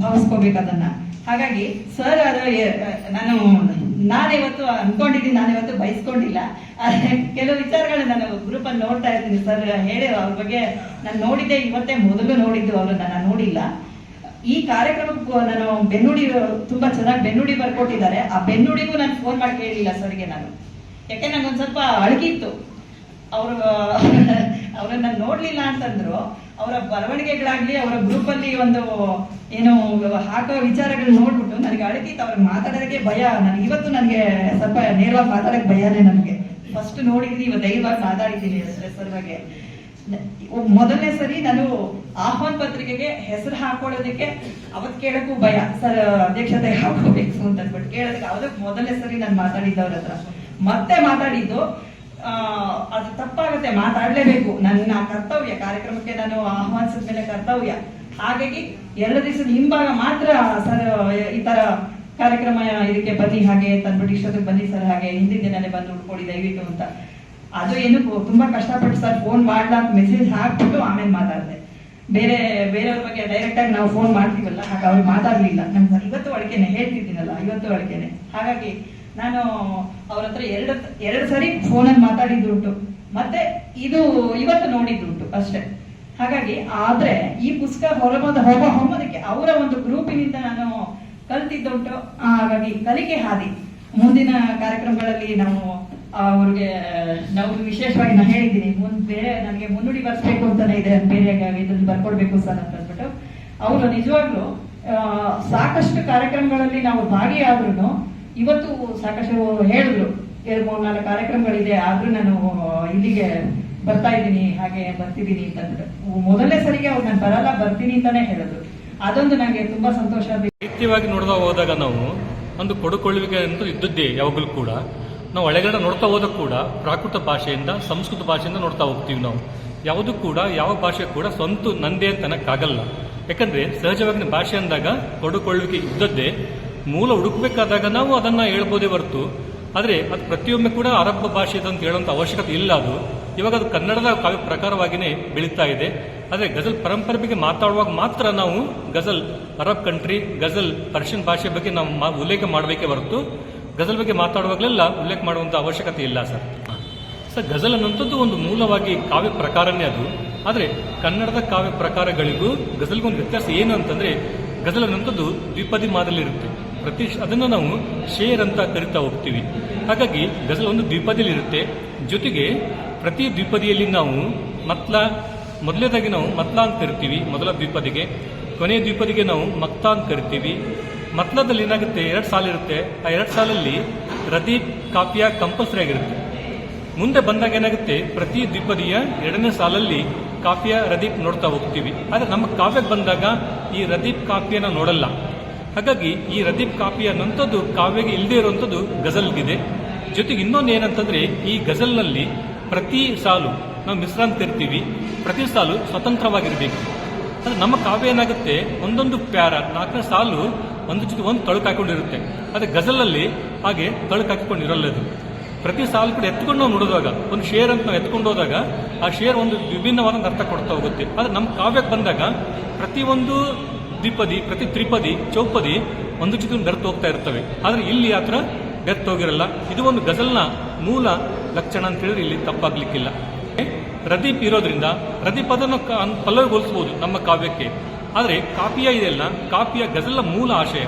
ಭಾವಿಸ್ಕೋಬೇಕು ಅದನ್ನ. ಹಾಗಾಗಿ ಸರ್ ಅದು ನಾನು ನಾನಿವತ್ತು ಅನ್ಕೊಂಡಿದ್ದೀನಿ, ನಾನಿವತ್ತು ಬಯಸ್ಕೊಂಡಿಲ್ಲ. ಕೆಲವು ವಿಚಾರಗಳನ್ನ ನಾನು ಗ್ರೂಪ್ ಅಲ್ಲಿ ನೋಡ್ತಾ ಇರ್ತೀನಿ ಸರ್ ಹೇಳಿ ಅವ್ರ ಬಗ್ಗೆ. ನಾನು ನೋಡಿದ್ದೆ, ಇವತ್ತೇ ಮೊದಲು ನೋಡಿದ್ದು ಅವ್ರನ್ನ ನಾನು ನೋಡಿಲ್ಲ. ಈ ಕಾರ್ಯಕ್ರಮಕ್ಕೂ ನಾನು ಬೆನ್ನುಡಿ, ತುಂಬಾ ಚೆನ್ನಾಗಿ ಬೆನ್ನುಡಿ ಬರ್ಕೊಟ್ಟಿದ್ದಾರೆ. ಆ ಬೆನ್ನುಡಿಗೂ ನಾನು ಫೋನ್ ಮಾಡಿ ಕೇಳಿಲ್ಲ ಸರ್ಗೆ ನಾನು. ಯಾಕೆ ನಂಗೊಂದ್ ಸ್ವಲ್ಪ ಅಳಗಿತ್ತು. ಅವರು, ಅವ್ರನ್ನ ನೋಡ್ಲಿಲ್ಲ ಅಂತಂದ್ರು. ಅವರ ಬರವಣಿಗೆಗಳಾಗ್ಲಿ, ಅವರ ಗ್ರೂಪ್ ಅಲ್ಲಿ ಒಂದು ಏನು ಹಾಕೋ ವಿಚಾರಗಳು ನೋಡ್ಬಿಟ್ಟು ನನಗೆ ಅಳಗಿತ್ತು ಅವ್ರಿಗೆ ಮಾತಾಡೋದಕ್ಕೆ ಭಯ. ನನಗೆ ಇವತ್ತು ನನಗೆ ಸ್ವಲ್ಪ ನೇರವಾಗಿ ಮಾತಾಡಕ್ ಭಯನೇ ನನಗೆ. ಫಸ್ಟ್ ನೋಡಿದ್ದೀನಿ ಇವತ್ತು ಧೈರ್ಯವಾಗಿ ಮಾತಾಡಿದ್ದೀನಿ ಹೆಸರ ಬಗ್ಗೆ ಮೊದಲನೇ ಸರಿ ನಾನು ಆಹ್ವಾನ ಪತ್ರಿಕೆಗೆ ಹೆಸರು ಹಾಕೊಳ್ಳೋದಕ್ಕೆ ಅವತ್ ಕೇಳಕ್ಕೂ ಭಯ. ಸರ್, ಅಧ್ಯಕ್ಷತೆ ಹಾಕೋಬೇಕು ಅಂತ ಅಂದ್ಬಿಟ್ಟು ಕೇಳೋದಕ್ಕೆ ಅವದಕ್ಕೆ ಮೊದಲನೇ ಸರಿ ನಾನು ಮಾತಾಡಿದ್ದವ್ರ ಹತ್ರ. ಮತ್ತೆ ಮಾತಾಡಿದ್ದು ಅದು ತಪ್ಪಾಗುತ್ತೆ, ಮಾತಾಡ್ಲೇಬೇಕು. ನನ್ನ ಕರ್ತವ್ಯ, ಕಾರ್ಯಕ್ರಮಕ್ಕೆ ನಾನು ಆಹ್ವಾನಿಸಿದ ಮೇಲೆ ಕರ್ತವ್ಯ. ಹಾಗಾಗಿ ಎರಡು ದಿವಸದ ಹಿಂಭಾಗ ಮಾತ್ರ ಸರ್, ಈ ತರ ಕಾರ್ಯಕ್ರಮ ಇದಕ್ಕೆ ಬನ್ನಿ, ಹಾಗೆ ತಂದ್ಬಿಟ್ಟು ಇಷ್ಟೊತ್ತಿಗೆ ಬನ್ನಿ ಸರ್, ಹಾಗೆ ಹಿಂದಿನ ದಿನನೇ ಬಂದು ಉಳ್ಕೊಡಿ ದಯವಿಟ್ಟು ಅಂತ. ಅದು ಏನು, ತುಂಬಾ ಕಷ್ಟಪಟ್ಟು ಸರ್ ಫೋನ್ ಮಾಡ್ಲಾ ಮೆಸೇಜ್ ಹಾಕ್ಬಿಟ್ಟು ಆಮೇಲೆ ಮಾತಾಡಿದೆ. ಬೇರೆ, ಬೇರೆಯವ್ರ ಬಗ್ಗೆ ಡೈರೆಕ್ಟ್ ಆಗಿ ನಾವು ಫೋನ್ ಮಾಡ್ತೀವಲ್ಲ, ಹಾಗೆ ಅವ್ರು ಮಾತಾಡ್ಲಿಲ್ಲ. ನಮ್ಗೆ ಇವತ್ತು ಅಳಿಕೆನೆ, ಹೇಳ್ತಿದ್ದೀನಲ್ಲ, ಇವತ್ತು ಅಡಿಕೆನೆ ಹಾಗಾಗಿ ನಾನು ಅವ್ರ ಹತ್ರ ಎರಡು ಎರಡು ಸರಿ ಫೋನಲ್ಲಿ ಮಾತಾಡಿದ್ದುಂಟು ಮತ್ತೆ ಇದು ಇವತ್ತು ನೋಡಿದ್ದುಂಟು ಅಷ್ಟೇ. ಹಾಗಾಗಿ ಆದ್ರೆ ಈ ಪುಸ್ತಕ ಹೊರಬಂದ ಹೋಗ ಹೊಮ್ಮದಕ್ಕೆ ಅವರ ಒಂದು ಗ್ರೂಪಿನಿಂದ ನಾನು ಕಲ್ತಿದ್ದುಂಟು ಹಾಗಾಗಿ ಕಲಿಕೆ ಹಾದಿ. ಮುಂದಿನ ಕಾರ್ಯಕ್ರಮಗಳಲ್ಲಿ ನಾವು ಅವ್ರಿಗೆ, ನಾವು ವಿಶೇಷವಾಗಿ ನಾನು ಹೇಳಿದ್ದೀನಿ ಮುಂದ್ ಬೇರೆ ನನಗೆ ಮುನ್ನುಡಿ ಬರ್ಸ್ಬೇಕು ಅಂತಾನೆ ಇದೆ ಬೇರೆ ಇದನ್ನು ಬರ್ಕೊಡ್ಬೇಕು ಸರ್ ಅಂತ ಅಂದ್ಬಿಟ್ಟು. ಅವರು ನಿಜವಾಗ್ಲೂ ಸಾಕಷ್ಟು ಕಾರ್ಯಕ್ರಮಗಳಲ್ಲಿ ನಾವು ಭಾಗಿಯಾದ್ರೂ ಇವತ್ತು ಸಾಕಷ್ಟು ಹೇಳಿದ್ರು. ಎರಡು, ಮೂರು, ನಾಲ್ಕು ಕಾರ್ಯಕ್ರಮಗಳಿದೆ, ಆದ್ರೂ ನಾನು ಇಲ್ಲಿಗೆ ಬರ್ತಾ ಇದ್ದೀನಿ, ಹಾಗೆ ಬರ್ತಿದ್ದೀನಿ ಅಂತ ಅಂದ್ಬಿಟ್ಟು. ಮೊದಲನೇ ಸರಿಗೆ ಅವ್ರು ನಾನು ಬರಲ್ಲ ಬರ್ತೀನಿ ಅಂತಾನೆ ಹೇಳಿದ್ರು. ಅದೊಂದು ನನಗೆ ತುಂಬಾ ಸಂತೋಷ. ಸಾಹಿತ್ಯವಾಗಿ ನೋಡ್ತಾ ಹೋದಾಗ ನಾವು ಒಂದು ಕೊಡುಕೊಳ್ಳುವಿಕೆ ಅಂತ ಇದ್ದದ್ದೇ ಯಾವಾಗಲೂ ಕೂಡ. ನಾವು ಒಳಗಡೆ ನೋಡ್ತಾ ಹೋದಾಗ ಕೂಡ ಪ್ರಾಕೃತ ಭಾಷೆಯಿಂದ, ಸಂಸ್ಕೃತ ಭಾಷೆಯಿಂದ ನೋಡ್ತಾ ಹೋಗ್ತೀವಿ ನಾವು. ಯಾವುದು ಕೂಡ, ಯಾವ ಭಾಷೆ ಕೂಡ ಸ್ವಂತ ನಂದೇ ಅಂತ ಅನ್ನಕ್ಕಾಗಲ್ಲ ಯಾಕಂದ್ರೆ ಸಹಜವಾಗಿ ಭಾಷೆ ಅಂದಾಗ ಕೊಡುಕೊಳ್ಳುವಿಕೆ ಇದ್ದದ್ದೇ ಮೂಲ ಹುಡುಕಬೇಕಾದಾಗ ನಾವು ಅದನ್ನು ಹೇಳ್ಬೋದೇ ಹೊರತು. ಆದರೆ ಅದು ಪ್ರತಿಯೊಮ್ಮೆ ಕೂಡ ಅರಬ್ಬ ಭಾಷೆ ಅಂತ ಹೇಳುವಂಥ ಅವಶ್ಯಕತೆ ಇಲ್ಲ ಅದು. ಇವಾಗ ಅದು ಕನ್ನಡದ ಕಾವ್ಯ ಪ್ರಕಾರವಾಗಿಯೇ ಬೆಳೀತಾ ಇದೆ. ಆದರೆ ಗಜಲ್ ಪರಂಪರೆ ಬಗ್ಗೆ ಮಾತಾಡುವಾಗ ಮಾತ್ರ ನಾವು ಗಜಲ್ ಅರಬ್ ಕಂಟ್ರಿ, ಗಜಲ್ ಪರ್ಷಿಯನ್ ಭಾಷೆ ಬಗ್ಗೆ ನಾವು ಉಲ್ಲೇಖ ಮಾಡಬೇಕೇ ಹೊರತು. ಗಜಲ್ ಬಗ್ಗೆ ಮಾತಾಡುವಾಗಲೆಲ್ಲ ಉಲ್ಲೇಖ ಮಾಡುವಂಥ ಅವಶ್ಯಕತೆ ಇಲ್ಲ ಸರ್. ಸರ್, ಗಜಲ್ ಅನ್ನುವಂಥದ್ದು ಒಂದು ಮೂಲವಾಗಿ ಕಾವ್ಯ ಪ್ರಕಾರನೇ ಅದು. ಆದರೆ ಕನ್ನಡದ ಕಾವ್ಯ ಪ್ರಕಾರಗಳಿಗೂ ಗಜಲ್ಗೂ ಒಂದು ವ್ಯತ್ಯಾಸ ಏನು ಅಂತಂದರೆ ಗಜಲ್ ಅನ್ನುವಂಥದ್ದು ದ್ವಿಪದಿ ಮಾದಲ್ಲಿರುತ್ತೆ ಪ್ರತಿ ಅದನ್ನು ನಾವು ಶೇರ್ ಅಂತ ಕರಿತಾ ಹೋಗ್ತೀವಿ. ಹಾಗಾಗಿ ಗಜಲ್ ಒಂದು ದ್ವಿಪದಿಯಲ್ಲಿ ಇರುತ್ತೆ ಜೊತೆಗೆ ಪ್ರತಿ ದ್ವಿಪದಿಯಲ್ಲಿ ನಾವು ಮತ್ಲ, ಮೊದಲನೇದಾಗಿ ನಾವು ಮತ್ಲ ಅಂತ ಕರಿತೀವಿ, ಮೊದಲ ದ್ವಿಪದಿಗೆ. ಕೊನೆಯ ದ್ವಿಪದಿಗೆ ನಾವು ಮತ್ತ ಅಂತ ಕರಿತೀವಿ. ಮತ್ಲದಲ್ಲಿ ಏನಾಗುತ್ತೆ? ಎರಡು ಸಾಲ ಇರುತ್ತೆ. ಆ ಎರಡು ಸಾಲಲ್ಲಿ ರದೀಪ್ ಕಾಫಿಯ ಕಂಪಲ್ಸರಿ ಆಗಿರುತ್ತೆ. ಮುಂದೆ ಬಂದಾಗ ಏನಾಗುತ್ತೆ? ಪ್ರತಿ ದ್ವಿಪದಿಯ ಎರಡನೇ ಸಾಲಲ್ಲಿ ಕಾಫಿಯ ರದೀಪ್ ನೋಡ್ತಾ ಹೋಗ್ತೀವಿ. ಆದರೆ ನಮ್ಮ ಕಾವ್ಯಕ್ಕೆ ಬಂದಾಗ ಈ ರದೀಪ್ ಕಾಫಿಯನ್ನು ನೋಡಲ್ಲ. ಹಾಗಾಗಿ ಈ ರದೀಪ್ ಕಾಫಿ ಅನ್ನೋಂಥದ್ದು ಕಾವ್ಯಗೆ ಇಲ್ಲದೆ ಇರುವಂಥದ್ದು ಗಜಲ್ಗಿದೆ. ಜೊತೆಗೆ ಇನ್ನೊಂದು ಏನಂತಂದ್ರೆ, ಈ ಗಜಲ್ನಲ್ಲಿ ಪ್ರತಿ ಸಾಲು ನಾವು ಮಿಶ್ರಾಂತ ಇರ್ತೀವಿ ಪ್ರತಿ ಸಾಲು ಸ್ವತಂತ್ರವಾಗಿರಬೇಕು. ಅಂದ್ರೆ ನಮ್ಮ ಕಾವ್ಯ ಏನಾಗುತ್ತೆ, ಒಂದೊಂದು ಪ್ಯಾರ, ನಾಲ್ಕನೇ ಸಾಲು ಒಂದು ಜೊತೆ ಒಂದು ತಳುಕ ಹಾಕೊಂಡಿರುತ್ತೆ. ಅದೇ ಗಜಲಲ್ಲಿ ಹಾಗೆ ತಳುಕು ಹಾಕಿಕೊಂಡಿರಲ್ಲ ಅದು. ಪ್ರತಿ ಸಾಲು ಕೂಡ ಎತ್ಕೊಂಡು ನಾವು ನೋಡಿದಾಗ ಒಂದು ಶೇರ್ ಅಂತ ನಾವು ಎತ್ಕೊಂಡು ಹೋದಾಗ, ಆ ಶೇರ್ ಒಂದು ವಿಭಿನ್ನವಾದ ಅರ್ಥ ಕೊಡ್ತಾ ಹೋಗುತ್ತೆ. ಆದ್ರೆ ನಮ್ಮ ಕಾವ್ಯಕ್ಕೆ ಬಂದಾಗ, ಪ್ರತಿಯೊಂದು ದ್ವಿಪದಿ, ಪ್ರತಿ ತ್ರಿಪದಿ, ಚೌಪದಿ ಒಂದು ಚಿತ್ರ ಬೆರೆತು ಹೋಗ್ತಾ ಇರ್ತವೆ. ಆದರೆ ಇಲ್ಲಿ ಆ ಥರ ಬೆರೆತು ಹೋಗಿರಲ್ಲ. ಇದು ಒಂದು ಗಜಲ್ನ ಮೂಲ ಲಕ್ಷಣ ಅಂತ ಹೇಳಿದ್ರೆ ಇಲ್ಲಿ ತಪ್ಪಾಗ್ಲಿಕ್ಕಿಲ್ಲ. ರದೀಪ್ ಇರೋದ್ರಿಂದ ಪ್ರದೀಪ್ ಕ- ಅನ್- ನಮ್ಮ ಕಾವ್ಯಕ್ಕೆ. ಆದರೆ ಕಾಪಿಯ ಇದೆಯಲ್ಲ ಕಾಪಿಯ ಗಜಲ್ನ ಮೂಲ ಆಶಯ.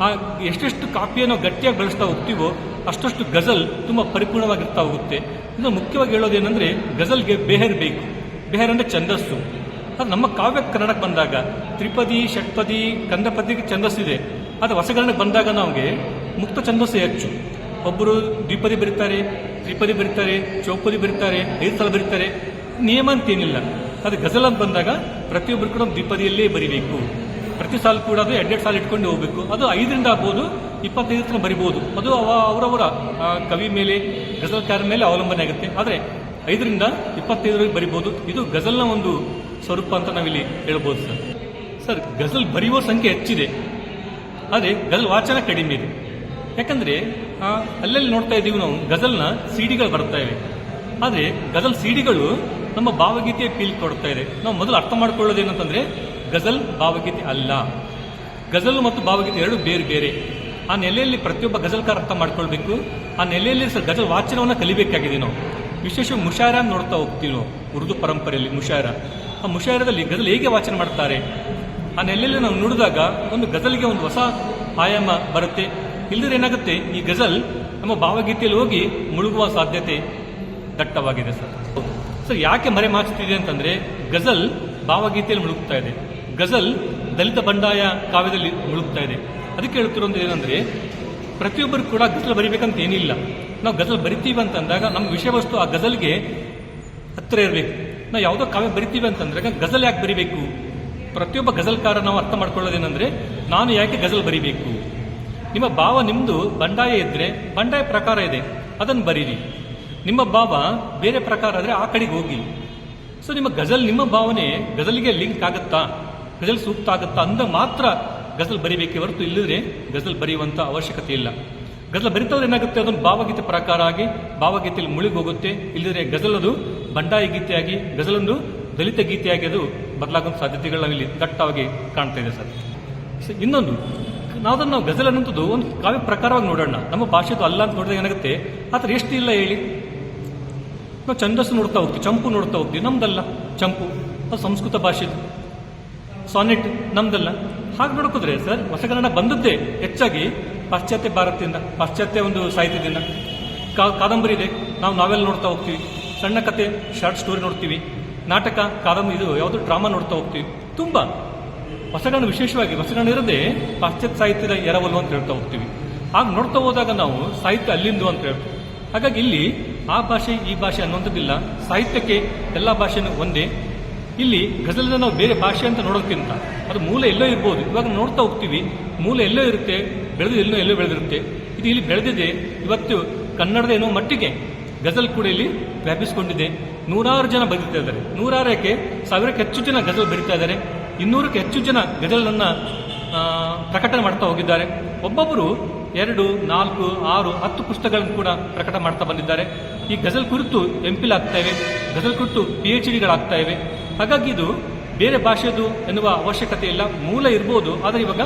ಆ ಎಷ್ಟೆಷ್ಟು ಕಾಪಿಯನ್ನು ಗಟ್ಟಿಯಾಗಿ ಬೆಳೆಸ್ತಾ ಹೋಗ್ತೀವೋ ಅಷ್ಟಷ್ಟು ಗಜಲ್ ತುಂಬ ಪರಿಪೂರ್ಣವಾಗಿರ್ತಾ ಹೋಗುತ್ತೆ. ಇನ್ನು ಮುಖ್ಯವಾಗಿ ಹೇಳೋದೇನೆಂದ್ರೆ ಗಜಲ್ಗೆ ಬೇಹರ್ ಬೇಕು. ಬೇಹರ್ ಅಂದ್ರೆ ಛಂದಸ್ಸು. ಅದು ನಮ್ಮ ಕಾವ್ಯ ಕನ್ನಡಕ್ಕೆ ಬಂದಾಗ. ತ್ರಿಪದಿ, ಷಟ್ಪದಿ ಕಂದಪದಿಗೆ ಛಂದಸ್ಸಿದೆ ಅದು ಹೊಸಗನ್ನಡಕ್ಕೆ ಬಂದಾಗ ನಮಗೆ ಮುಕ್ತ ಛಂದಸ್ಸೇ ಹೆಚ್ಚು. ಒಬ್ಬರು ದ್ವಿಪದಿ ಬರೀತಾರೆ, ತ್ರಿಪದಿ ಬರೀತಾರೆ, ಚೌಪದಿ ಬರೀತಾರೆ, ಐದು ಸಲ ಬರೀತಾರೆ. ನಿಯಮ ಅಂತೇನಿಲ್ಲ. ಅದು ಗಜಲ್ ಅಂತ ಬಂದಾಗ ಪ್ರತಿಯೊಬ್ಬರು ಕೂಡ ದ್ವಿಪದಿಯಲ್ಲೇ ಬರಿಬೇಕು. ಪ್ರತಿ ಸಾಲು ಕೂಡ ಅದು ಎರಡೆರಡು ಸಾಲು ಇಟ್ಕೊಂಡು ಹೋಗಬೇಕು. ಅದು ಐದರಿಂದ ಆಗ್ಬೋದು, ಇಪ್ಪತ್ತೈದು ತನಕ ಬರಿಬೋದು. ಅದು ಅವ ಅವರವರ ಕವಿ ಮೇಲೆ ಗಜಲ್ಕಾರ ಮೇಲೆ ಅವಲಂಬನೆ ಆಗುತ್ತೆ. ಆದರೆ ಐದರಿಂದ ಇಪ್ಪತ್ತೈದರವರೆಗೆ ಬರಿಬೋದು. ಇದು ಗಜಲ್ನ ಒಂದು ಸ್ವರೂಪ ಅಂತ ನಾವಿಲ್ಲಿ ಹೇಳ್ಬೋದು, ಸರ್. ಸರ್, ಗಜಲ್ ಬರೆಯುವ ಸಂಖ್ಯೆ ಹೆಚ್ಚಿದೆ. ಆದರೆ ಗಜಲ್ ವಾಚನ ಕಡಿಮೆ ಇದೆ. ಯಾಕಂದರೆ ಅಲ್ಲಲ್ಲಿ ನೋಡ್ತಾ ಇದ್ದೀವಿ ನಾವು, ಗಜಲ್ನ ಸಿಡಿಗಳು ಬರ್ತಾ ಇವೆ. ಆದರೆ, ಗಜಲ್ ಸಿಡಿಗಳು ನಮ್ಮ ಭಾವಗೀತೆಯ ಫೀಲ್ ಕೊಡ್ತಾ ಇದೆ. ನಾವು ಮೊದಲು ಅರ್ಥ ಮಾಡ್ಕೊಳ್ಳೋದೇನಂತಂದರೆ ಗಜಲ್ ಭಾವಗೀತೆ ಅಲ್ಲ. ಗಜಲ್ ಮತ್ತು ಭಾವಗೀತೆ ಎರಡು ಬೇರೆ ಬೇರೆ. ಆ ನೆಲೆಯಲ್ಲಿ ಪ್ರತಿಯೊಬ್ಬ ಗಜಲ್ಕಾರ ಅರ್ಥ ಮಾಡ್ಕೊಳ್ಬೇಕು. ಆ ನೆಲೆಯಲ್ಲಿ ಸರ್ ಗಜಲ್ ವಾಚನವನ್ನು ಕಲಿಬೇಕಾಗಿದೆ ನಾವು. ವಿಶೇಷ ಮುಷಾರ ನೋಡ್ತಾ ಹೋಗ್ತೀವಿ ನಾವು, ಉರ್ದು ಪರಂಪರೆಯಲ್ಲಿ ಮುಷಾರ ಆ ಮುಷಾರದಲ್ಲಿ ಗಜಲ್ ಹೇಗೆ ವಾಚನ ಮಾಡ್ತಾರೆ ಆ ನೆಲೆಯಲ್ಲಿ ನಾವು ನೋಡಿದಾಗ ಒಂದು ಗಜಲ್ಗೆ ಒಂದು ಹೊಸ ಆಯಾಮ ಬರುತ್ತೆ. ಇಲ್ಲದ್ರೆ ಏನಾಗುತ್ತೆ? ಈ ಗಜಲ್ ನಮ್ಮ ಭಾವಗೀತೆಯಲ್ಲಿ ಹೋಗಿ ಮುಳುಗುವ ಸಾಧ್ಯತೆ ದಟ್ಟವಾಗಿದೆ ಸರ್. ಸರ್, ಯಾಕೆ ಮರೆ ಮಾಚುತ್ತಿದೆ ಅಂತಂದ್ರೆ ಗಜಲ್ ಭಾವಗೀತೆಯಲ್ಲಿ ಮುಳುಗ್ತಾ ಇದೆ. ಗಜಲ್ ದಲಿತ ಬಂಡಾಯ ಕಾವ್ಯದಲ್ಲಿ ಮುಳುಗ್ತಾ ಇದೆ. ಅದಕ್ಕೆ ಹೇಳ್ತಿರೋದು ಏನಂದ್ರೆ, ಪ್ರತಿಯೊಬ್ಬರು ಕೂಡ ಗಜಲ್ ಬರಿಬೇಕಂತ ಏನಿಲ್ಲ. ನಾವು ಗಜಲ್ ಬರಿತೀವಿ ಅಂತಂದಾಗ ನಮ್ಮ ವಿಷಯ ವಸ್ತು ಆ ಗಜಲ್ಗೆ ಹತ್ತಿರ ಇರಬೇಕು. ನಾವು ಯಾವುದೋ ಕಾವ್ಯ ಬರಿತೀವಿ ಅಂತಂದ್ರೆ ಗಜಲ್ ಯಾಕೆ ಬರಿಬೇಕು? ಪ್ರತಿಯೊಬ್ಬ ಗಜಲ್ಕಾರ ನಾವು ಅರ್ಥ ಮಾಡ್ಕೊಳ್ಳೋದೇನೆಂದ್ರೆ, ನಾನು ಯಾಕೆ ಗಜಲ್ ಬರಿಬೇಕು? ನಿಮ್ಮ ಭಾವ ನಿಮ್ಮದು ಬಂಡಾಯ ಇದ್ರೆ, ಬಂಡಾಯ ಪ್ರಕಾರ ಇದೆ ಅದನ್ನು ಬರೀರಿ. ನಿಮ್ಮ ಭಾವ ಬೇರೆ ಪ್ರಕಾರ ಆದರೆ ಆ ಕಡೆಗೆ ಹೋಗಿ. ಸೊ ನಿಮ್ಮ ಗಜಲ್, ನಿಮ್ಮ ಭಾವನೆ ಗಜಲ್ಗೆ ಲಿಂಕ್ ಆಗುತ್ತಾ? ಗಜಲ್ ಸೂಕ್ತ ಆಗುತ್ತಾ? ಅಂದ ಮಾತ್ರ ಗಜಲ್ ಬರಿಬೇಕೇ ಹೊರತು ಇಲ್ಲದ್ರೆ ಗಜಲ್ ಬರೆಯುವಂಥ ಅವಶ್ಯಕತೆ ಇಲ್ಲ. ಗಜಲ್ ಬರಿತಾದ್ರೆ ಏನಾಗುತ್ತೆ? ಅದೊಂದು ಭಾವಗೀತೆ ಪ್ರಕಾರ ಆಗಿ ಭಾವಗೀತೆಯಲ್ಲಿ ಮುಳುಗಿ ಹೋಗುತ್ತೆ ಇಲ್ಲದ್ರೆ ಅದು ಬಂಡಾಯ ಗೀತೆಯಾಗಿ, ಗಜಲೊಂದು ದಲಿತ ಗೀತೆಯಾಗಿ ಅದು ಬದಲಾಗುವ ಸಾಧ್ಯತೆಗಳು ನಾವಿಲ್ಲಿ ದಟ್ಟವಾಗಿ ಕಾಣ್ತಾ ಇದೆ ಸರ್. ಇನ್ನೊಂದು ನಾವು ಅದನ್ನು ನಾವು ಗಜಲ್ ಅನ್ನೋದು ಒಂದು ಕಾವ್ಯ ಪ್ರಕಾರವಾಗಿ ನೋಡೋಣ. ನಮ್ಮ ಭಾಷೆದು ಅಲ್ಲ ಅಂತ ನೋಡಿದಾಗ ಏನಾಗುತ್ತೆ? ಆ ಥರ ಎಷ್ಟು ಇಲ್ಲ ಹೇಳಿ. ನಾವು ಛಂದಸ್ಸು ನೋಡ್ತಾ ಹೋಗ್ತೀವಿ, ಚಂಪು ನೋಡ್ತಾ ಹೋಗ್ತೀವಿ. ನಮ್ದಲ್ಲ ಚಂಪು, ಅದು ಸಂಸ್ಕೃತ ಭಾಷೆದು. ಸಾನೆಟ್ ನಮ್ದಲ್ಲ. ಹಾಗೆ ನೋಡ್ಕೋದ್ರೆ ಸರ್, ಹೊಸಗನ್ನಡ ಬಂದದ್ದೇ ಹೆಚ್ಚಾಗಿ ಪಾಶ್ಚಾತ್ಯ ಭಾರತದಿಂದ, ಪಾಶ್ಚಾತ್ಯ ಒಂದು ಸಾಹಿತ್ಯದಿಂದ. ಕಾದಂಬರಿ ಇದೆ. ನಾವು ನಾವೆಲ್ಲ ನೋಡ್ತಾ ಹೋಗ್ತೀವಿ. ಸಣ್ಣ ಕತೆ, ಶಾರ್ಟ್ ಸ್ಟೋರಿ ನೋಡ್ತೀವಿ. ನಾಟಕ, ಕಾದಂಬರಿ, ಇದು ಯಾವುದು ಡ್ರಾಮಾ ನೋಡ್ತಾ ಹೋಗ್ತೀವಿ. ತುಂಬ ಹೊಸಗಣ ವಿಶೇಷವಾಗಿ, ಹೊಸಗಣ ಇರೋದೇ ಪಾಶ್ಚಾತ್ಯ ಸಾಹಿತ್ಯದ ಎರವಲು ಅಂತ ಹೇಳ್ತಾ ಹೋಗ್ತೀವಿ. ಆಗ ನೋಡ್ತಾ ಹೋದಾಗ ನಾವು ಸಾಹಿತ್ಯ ಅಲ್ಲಿಂದು ಅಂತ ಹೇಳ್ತೀವಿ. ಹಾಗಾಗಿ ಇಲ್ಲಿ ಆ ಭಾಷೆ, ಈ ಭಾಷೆ ಅನ್ನುವಂಥದ್ದಿಲ್ಲ ಸಾಹಿತ್ಯಕ್ಕೆ ಎಲ್ಲ ಭಾಷೆನೂ ಒಂದೇ. ಇಲ್ಲಿ ಗಜಲನ್ನ ನಾವು ಬೇರೆ ಭಾಷೆ ಅಂತ ನೋಡೋಕ್ಕಿಂತ ಅದು ಮೂಲ ಎಲ್ಲೋ ಇರ್ಬೋದು. ಇವಾಗ ನೋಡ್ತಾ ಹೋಗ್ತೀವಿ, ಮೂಲ ಎಲ್ಲೋ ಇರುತ್ತೆ, ಬೆಳೆದು ಎಲ್ಲೋ ಎಲ್ಲೋ ಬೆಳೆದಿರುತ್ತೆ. ಇದು ಇಲ್ಲಿ ಬೆಳೆದಿದೆ, ಇವತ್ತು ಕನ್ನಡದ ಏನೋ ಮಟ್ಟಿಗೆ ಗಜಲ್ ಕೂಡ ಇಲ್ಲಿ ವ್ಯಾಪಿಸಿಕೊಂಡಿದೆ. ನೂರಾರು ಜನ ಬರೀತಾ ಇದ್ದಾರೆ. ನೂರಾರಕ್ಕೆ ಸಾವಿರಕ್ಕೆ ಹೆಚ್ಚು ಜನ ಗಜಲ್ ಬರೀತಾ ಇದ್ದಾರೆ. ಇನ್ನೂರಕ್ಕೆ ಹೆಚ್ಚು ಜನ ಗಜಲನ್ನು ಪ್ರಕಟಣೆ ಮಾಡ್ತಾ ಹೋಗಿದ್ದಾರೆ. ಒಬ್ಬೊಬ್ಬರು ಎರಡು, ನಾಲ್ಕು, ಆರು, ಹತ್ತು ಪುಸ್ತಕಗಳನ್ನು ಕೂಡ ಪ್ರಕಟ ಮಾಡ್ತಾ ಬಂದಿದ್ದಾರೆ. ಈ ಗಜಲ್ ಕುರಿತು ಎಂಪಿಲ್ ಆಗ್ತಾ ಇವೆ. ಗಜಲ್ ಕುರಿತು ಪಿ ಎಚ್ ಡಿಗಳಾಗ್ತಾ ಇವೆ. ಹಾಗಾಗಿ ಇದು ಬೇರೆ ಭಾಷೆದು ಎನ್ನುವ ಅವಶ್ಯಕತೆ ಇಲ್ಲ ಮೂಲ ಇರ್ಬೋದು, ಆದರೆ ಇವಾಗ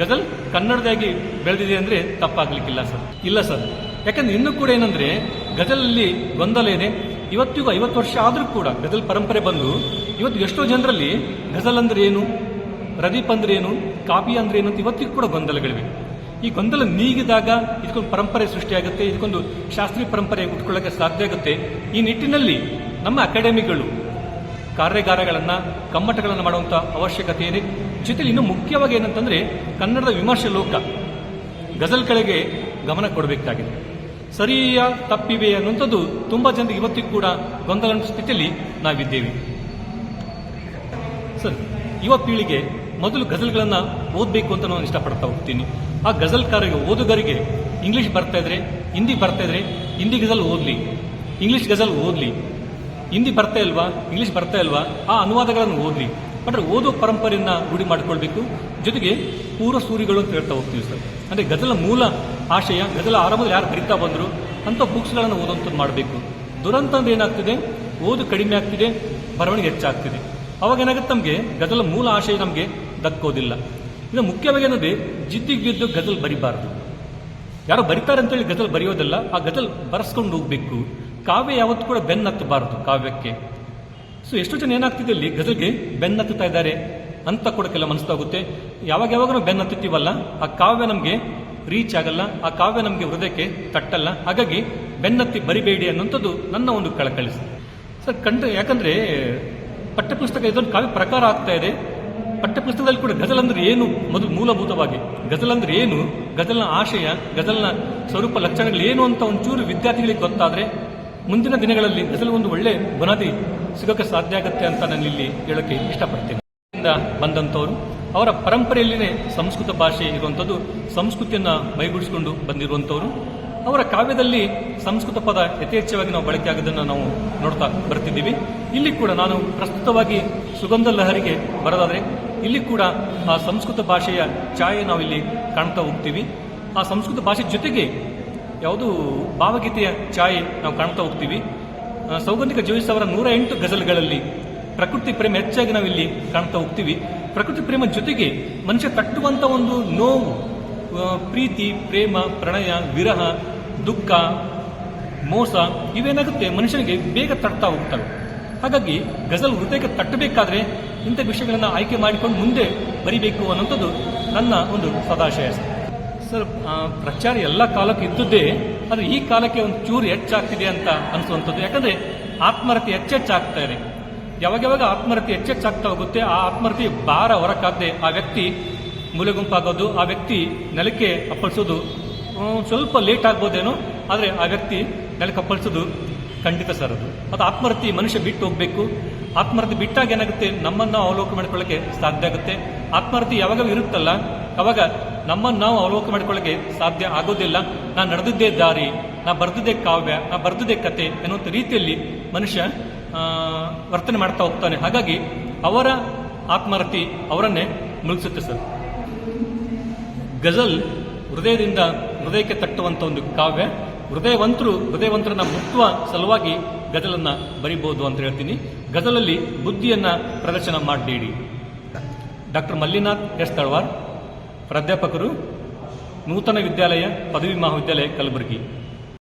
ಗಜಲ್ ಕನ್ನಡದಾಗಿ ಬೆಳೆದಿದೆ ಅಂದ್ರೆ ತಪ್ಪಾಗ್ಲಿಕ್ಕಿಲ್ಲ ಸರ್. ಇಲ್ಲ ಸರ್. ಯಾಕಂದ್ರೆ ಇನ್ನೂ ಕೂಡ ಏನಂದ್ರೆ ಗಜಲಲ್ಲಿ ಗೊಂದಲ ಇದೆ. ಇವತ್ತಿಗೂ ಐವತ್ತು ವರ್ಷ ಆದರೂ ಕೂಡ ಗಜಲ್ ಪರಂಪರೆ ಬಂದು ಇವತ್ತು ಎಷ್ಟೋ ಜನರಲ್ಲಿ ಗಜಲ್ ಅಂದ್ರೆ ಏನು ರದೀಪ್ ಅಂದ್ರೆ ಏನು ಕಾಪಿ ಅಂದ್ರೆ ಏನು ಅಂತ ಇವತ್ತಿಗೂ ಕೂಡ ಗೊಂದಲಗಳಿವೆ. ಈ ಗೊಂದಲ ನೀಗಿದಾಗ ಇದಕ್ಕೊಂದು ಪರಂಪರೆ ಸೃಷ್ಟಿಯಾಗುತ್ತೆ ಇದಕ್ಕೊಂದು ಶಾಸ್ತ್ರೀಯ ಪರಂಪರೆ ಉಟ್ಕೊಳ್ಳೋಕೆ ಸಾಧ್ಯ ಆಗುತ್ತೆ. ಈ ನಿಟ್ಟಿನಲ್ಲಿ ನಮ್ಮ ಅಕಾಡೆಮಿಗಳು ಕಾರ್ಯಾಗಾರಗಳನ್ನ, ಕಮ್ಮಟಗಳನ್ನು ಮಾಡುವಂಥ ಅವಶ್ಯಕತೆ ಇದೆ. ಜೊತೆಲಿ ಇನ್ನೂ ಮುಖ್ಯವಾಗಿ ಏನಂತಂದರೆ, ಕನ್ನಡದ ವಿಮರ್ಶೆ ಲೋಕ. ಗಜಲ್ ಕಡೆಗೆ ಗಮನ ಕೊಡಬೇಕಾಗಿದೆ. ಸರಿಯ ತಪ್ಪಿವೆ ಅನ್ನುವಂಥದ್ದು ತುಂಬ ಜನರಿಗೆ ಇವತ್ತಿಗೂ ಕೂಡ ಗೊಂದಲ ಸ್ಥಿತಿಯಲ್ಲಿ ನಾವಿದ್ದೇವೆ. ಸರ್, ಯುವ ಪೀಳಿಗೆ ಮೊದಲು ಗಜಲ್ಗಳನ್ನು ಓದಬೇಕು ಅಂತ ನಾನು ಇಷ್ಟಪಡ್ತಾ ಹೋಗ್ತೀನಿ. ಆ ಗಜಲ್ಕಾರರಿಗೆ ಓದುಗರಿಗೆ ಇಂಗ್ಲೀಷ್ ಬರ್ತಾ ಇದ್ರೆ, ಹಿಂದಿ ಬರ್ತಾ ಇದ್ರೆ, ಹಿಂದಿ ಗಜಲ್ ಓದಲಿ. ಇಂಗ್ಲೀಷ್ ಗಜಲ್ ಓದ್ಲಿ. ಹಿಂದಿ ಬರ್ತಾ ಇಲ್ವಾ? ಇಂಗ್ಲಿಷ್ ಬರ್ತಾ ಇಲ್ವಾ? ಆ ಅನುವಾದಗಳನ್ನು ಓದಿ ಬಟ್ ಓದೋ ಪರಂಪರೆಯನ್ನು ರೂಢಿ ಮಾಡಿಕೊಳ್ಬೇಕು. ಜೊತೆಗೆ ಪೂರ್ವ ಸೂರಿಗಳು ಅಂತ ಹೇಳ್ತಾ ಹೋಗ್ತೀವಿ ಸರ್. ಅಂದರೆ ಗದಲ ಮೂಲ ಆಶಯ ಗದಲ ಆರಂಭದಲ್ಲಿ ಯಾರು ಬರಿತಾ ಬಂದರು ಅಂಥ ಬುಕ್ಸ್ಗಳನ್ನು ಓದುವಂಥದ್ದು ಮಾಡಬೇಕು. ದುರಂತ ಅಂದ್ರೆ ಏನಾಗ್ತಿದೆ? ಓದು ಕಡಿಮೆ ಆಗ್ತಿದೆ, ಬರವಣಿಗೆ ಹೆಚ್ಚಾಗ್ತಿದೆ. ಅವಾಗ ಏನಾಗುತ್ತೆ ನಮಗೆ? ಗದಲ ಮೂಲ ಆಶಯ ನಮಗೆ ದಕ್ಕೋದಿಲ್ಲ. ಇದು ಮುಖ್ಯವಾಗಿ ಏನಂದ್ರೆ ಜಿದ್ದಿಗೆ ಬಿದ್ದು ಬರಿಬಾರದು ಬರಿಬಾರ್ದು. ಯಾರೋ ಬರಿತಾರೆ ಅಂತೇಳಿ ಗದಲ್ ಬರೆಯೋದಲ್ಲ, ಆ ಗದಲ್ ಬರೆಸ್ಕೊಂಡು ಹೋಗ್ಬೇಕು. ಕಾವ್ಯ ಯಾವತ್ತು ಕೂಡ ಬೆನ್ನತ್ತಬಾರದು ಕಾವ್ಯಕ್ಕೆ. ಸೊ ಎಷ್ಟು ಜನ ಏನಾಗ್ತಿದೆ ಇಲ್ಲಿ ಗಜಲ್ಗೆ ಬೆನ್ನತ್ತುತ್ತಾ ಇದ್ದಾರೆ ಅಂತ ಕೂಡ ಕೆಲ ಮನಸ್ಸಾಗುತ್ತೆ ಯಾವಾಗ ಯಾವಾಗ ನಾವು ಬೆನ್ನತ್ತುತ್ತೀವಲ್ಲ, ಆ ಕಾವ್ಯ ನಮಗೆ ರೀಚ್ ಆಗಲ್ಲ, ಆ ಕಾವ್ಯ ನಮಗೆ ಹೃದಯಕ್ಕೆ ತಟ್ಟಲ್ಲ. ಹಾಗಾಗಿ ಬೆನ್ನತ್ತಿ ಬರಿಬೇಡಿ ಅನ್ನೋಂಥದ್ದು ನನ್ನ ಒಂದು ಕಳಕಳಿ ಸರ್ ಕಂಡ ಯಾಕಂದ್ರೆ ಪಠ್ಯಪುಸ್ತಕ ಇದೊಂದು ಕಾವ್ಯ ಪ್ರಕಾರ ಆಗ್ತಾ ಇದೆ. ಪಠ್ಯಪುಸ್ತಕದಲ್ಲಿ ಕೂಡ ಗಜಲ್ ಅಂದ್ರೆ ಏನು? ಮೊದಲು ಮೂಲಭೂತವಾಗಿ. ಗಜಲ್ ಅಂದ್ರೆ ಏನು? ಗಜಲ್ನ ಆಶಯ, ಗಜಲ್ನ ಸ್ವರೂಪ ಲಕ್ಷಣಗಳು ಏನು ಅಂತ ಒಂಚೂರು ವಿದ್ಯಾರ್ಥಿಗಳಿಗೆ ಗೊತ್ತಾದ್ರೆ ಮುಂದಿನ ದಿನಗಳಲ್ಲಿ ಅದರಲ್ಲಿ ಒಂದು ಒಳ್ಳೆ ಬುನಾದಿ ಸಿಗೋಕೆ ಸಾಧ್ಯ ಆಗುತ್ತೆ ಅಂತ ನಾನು ಇಲ್ಲಿ ಹೇಳೋಕೆ ಇಷ್ಟಪಡ್ತೀನಿ. ಬಂದಂಥವರು ಅವರ ಪರಂಪರೆಯಲ್ಲಿನೇ ಸಂಸ್ಕೃತ ಭಾಷೆ ಇರುವಂಥದ್ದು ಸಂಸ್ಕೃತಿಯನ್ನು ಮೈಗೂಡಿಸಿಕೊಂಡು ಬಂದಿರುವಂಥವರು ಅವರ ಕಾವ್ಯದಲ್ಲಿ ಸಂಸ್ಕೃತ ಪದ ಯಥೇಚ್ಛವಾಗಿ ನಾವು ಬಳಕೆ ಆಗೋದನ್ನು ನಾವು ನೋಡ್ತಾ ಬರ್ತಿದ್ದೀವಿ. ಇಲ್ಲಿ ಕೂಡ ನಾನು ಪ್ರಸ್ತುತವಾಗಿ ಸುಗಂಧ ಲಹರಿಗೆ ಬರೋದಾದರೆ, ಇಲ್ಲಿ ಕೂಡ ಆ ಸಂಸ್ಕೃತ ಭಾಷೆಯ ಛಾಯೆ ನಾವು ಇಲ್ಲಿ ಕಾಣ್ತಾ ಹೋಗ್ತೀವಿ. ಆ ಸಂಸ್ಕೃತ ಭಾಷೆ ಜೊತೆಗೆ ಯಾವುದು ಭಾವಗೀತೆಯ ಛಾಯೆ ನಾವು ಕಾಣ್ತಾ ಹೋಗ್ತೀವಿ. ಸೌಗಂಧಿಕ ಜೋಯಿಸ್ ಅವರ ನೂರ ಎಂಟು ಗಜಲ್ಗಳಲ್ಲಿ ಪ್ರಕೃತಿ ಪ್ರೇಮ ಹೆಚ್ಚಾಗಿ ನಾವಿಲ್ಲಿ ಕಾಣ್ತಾ ಹೋಗ್ತೀವಿ. ಪ್ರಕೃತಿ ಪ್ರೇಮ ಜೊತೆಗೆ ಮನುಷ್ಯ ತಟ್ಟುವಂತ ಒಂದು ನೋವು ಪ್ರೀತಿ, ಪ್ರೇಮ, ಪ್ರಣಯ, ವಿರಹ, ದುಃಖ, ಮೋಸ ಇವೇನಾಗುತ್ತೆ ಮನುಷ್ಯನಿಗೆ ಬೇಗ ತಟ್ತಾ ಹೋಗ್ತವೆ. ಹಾಗಾಗಿ ಗಜಲ್ ಹೃದಯಕ್ಕೆ ತಟ್ಟಬೇಕಾದ್ರೆ ಇಂಥ ವಿಷಯಗಳನ್ನು ಆಯ್ಕೆ ಮಾಡಿಕೊಂಡು ಮುಂದೆ ಬರಿಬೇಕು ಅನ್ನೋಂಥದ್ದು ನನ್ನ ಒಂದು ಸದಾಶಯ ಸರ್. ಪ್ರಚಾರ ಎಲ್ಲ ಕಾಲಕ್ಕೆ ಇದ್ದದ್ದೇ, ಆದರೆ ಈ ಕಾಲಕ್ಕೆ ಒಂದು ಚೂರು ಹೆಚ್ಚಾಗ್ತಿದೆ ಅಂತ ಅನಿಸುವಂಥದ್ದು. ಯಾಕಂದ್ರೆ ಆತ್ಮಹತ್ಯೆ ಹೆಚ್ಚೆಚ್ಚಾಗ್ತಾ ಇದೆ. ಯಾವಾಗ ಯಾವಾಗ ಆತ್ಮಹತ್ಯೆ ಹೆಚ್ಚೆಚ್ಚಾಗ್ತಾ ಹೋಗುತ್ತೆ, ಆ ಆತ್ಮಹತ್ಯೆ ಭಾರ ಹೊರಕಾಗದೆ ಆ ವ್ಯಕ್ತಿ ಮೂಲೆ ಗುಂಪಾಗೋದು ಆ ವ್ಯಕ್ತಿ ನೆಲಕ್ಕೆ ಅಪ್ಪಳಿಸೋದು ಸ್ವಲ್ಪ ಲೇಟ್ ಆಗ್ಬೋದೇನೋ, ಆದರೆ ಆ ವ್ಯಕ್ತಿ ನೆಲಕ್ಕೆ ಅಪ್ಪಳಿಸೋದು ಖಂಡಿತ ಸರ್ ಅದು. ಅದು ಆತ್ಮಹತ್ಯೆ ಮನುಷ್ಯ ಬಿಟ್ಟು ಹೋಗಬೇಕು. ಆತ್ಮಹತ್ಯೆ ಬಿಟ್ಟಾಗ ಏನಾಗುತ್ತೆ, ನಮ್ಮನ್ನು ಅವಲೋಕ ಅವಲೋಕನ ಮಾಡ್ಕೊಳ್ಳೋಕೆ ಸಾಧ್ಯ ಆಗುತ್ತೆ. ಆತ್ಮಹತ್ಯೆ ಯಾವಾಗ ಇರುತ್ತಲ್ಲ, ಅವಾಗ ನಮ್ಮನ್ನು ನಾವು ಅವಲೋಕ ಮಾಡಿಕೊಳ್ಳಿಕ್ಕೆ ಸಾಧ್ಯ ಆಗೋದಿಲ್ಲ. ನಾನು ನಡೆದಿದ್ದೇ ದಾರಿ, ನಾ ಬರೆದಿದ್ದೇ ಕಾವ್ಯ, ನಾ ಬರೆದಿದ್ದೇ ಕತೆ ಎನ್ನುವಂಥ ರೀತಿಯಲ್ಲಿ ಮನುಷ್ಯ ವರ್ತನೆ ಮಾಡ್ತಾ ಹೋಗ್ತಾನೆ. ಹಾಗಾಗಿ ಅವರ ಆತ್ಮರತಿ ಅವರನ್ನೇ ಮುಳುಗಿಸುತ್ತೆ ಸರ್. ಗಜಲ್ ಹೃದಯದಿಂದ ಹೃದಯಕ್ಕೆ ತಟ್ಟುವಂತ ಒಂದು ಕಾವ್ಯ. ಹೃದಯವಂತರು, ಹೃದಯವಂತರನ್ನ ಮುಟ್ಟುವ ಸಲುವಾಗಿ ಗಜಲನ್ನ ಬರಿಬಹುದು ಅಂತ ಹೇಳ್ತೀನಿ. ಗಜಲಲ್ಲಿ ಬುದ್ಧಿಯನ್ನ ಪ್ರದರ್ಶನ ಮಾಡಬೇಡಿ. Doctor Mallinath S Talawar. ಪ್ರಾಧ್ಯಾಪಕರು ನೂತನ ವಿದ್ಯಾಲಯ ಪದವಿ ಮಹಾವಿದ್ಯಾಲಯ ಕಲಬುರಗಿ.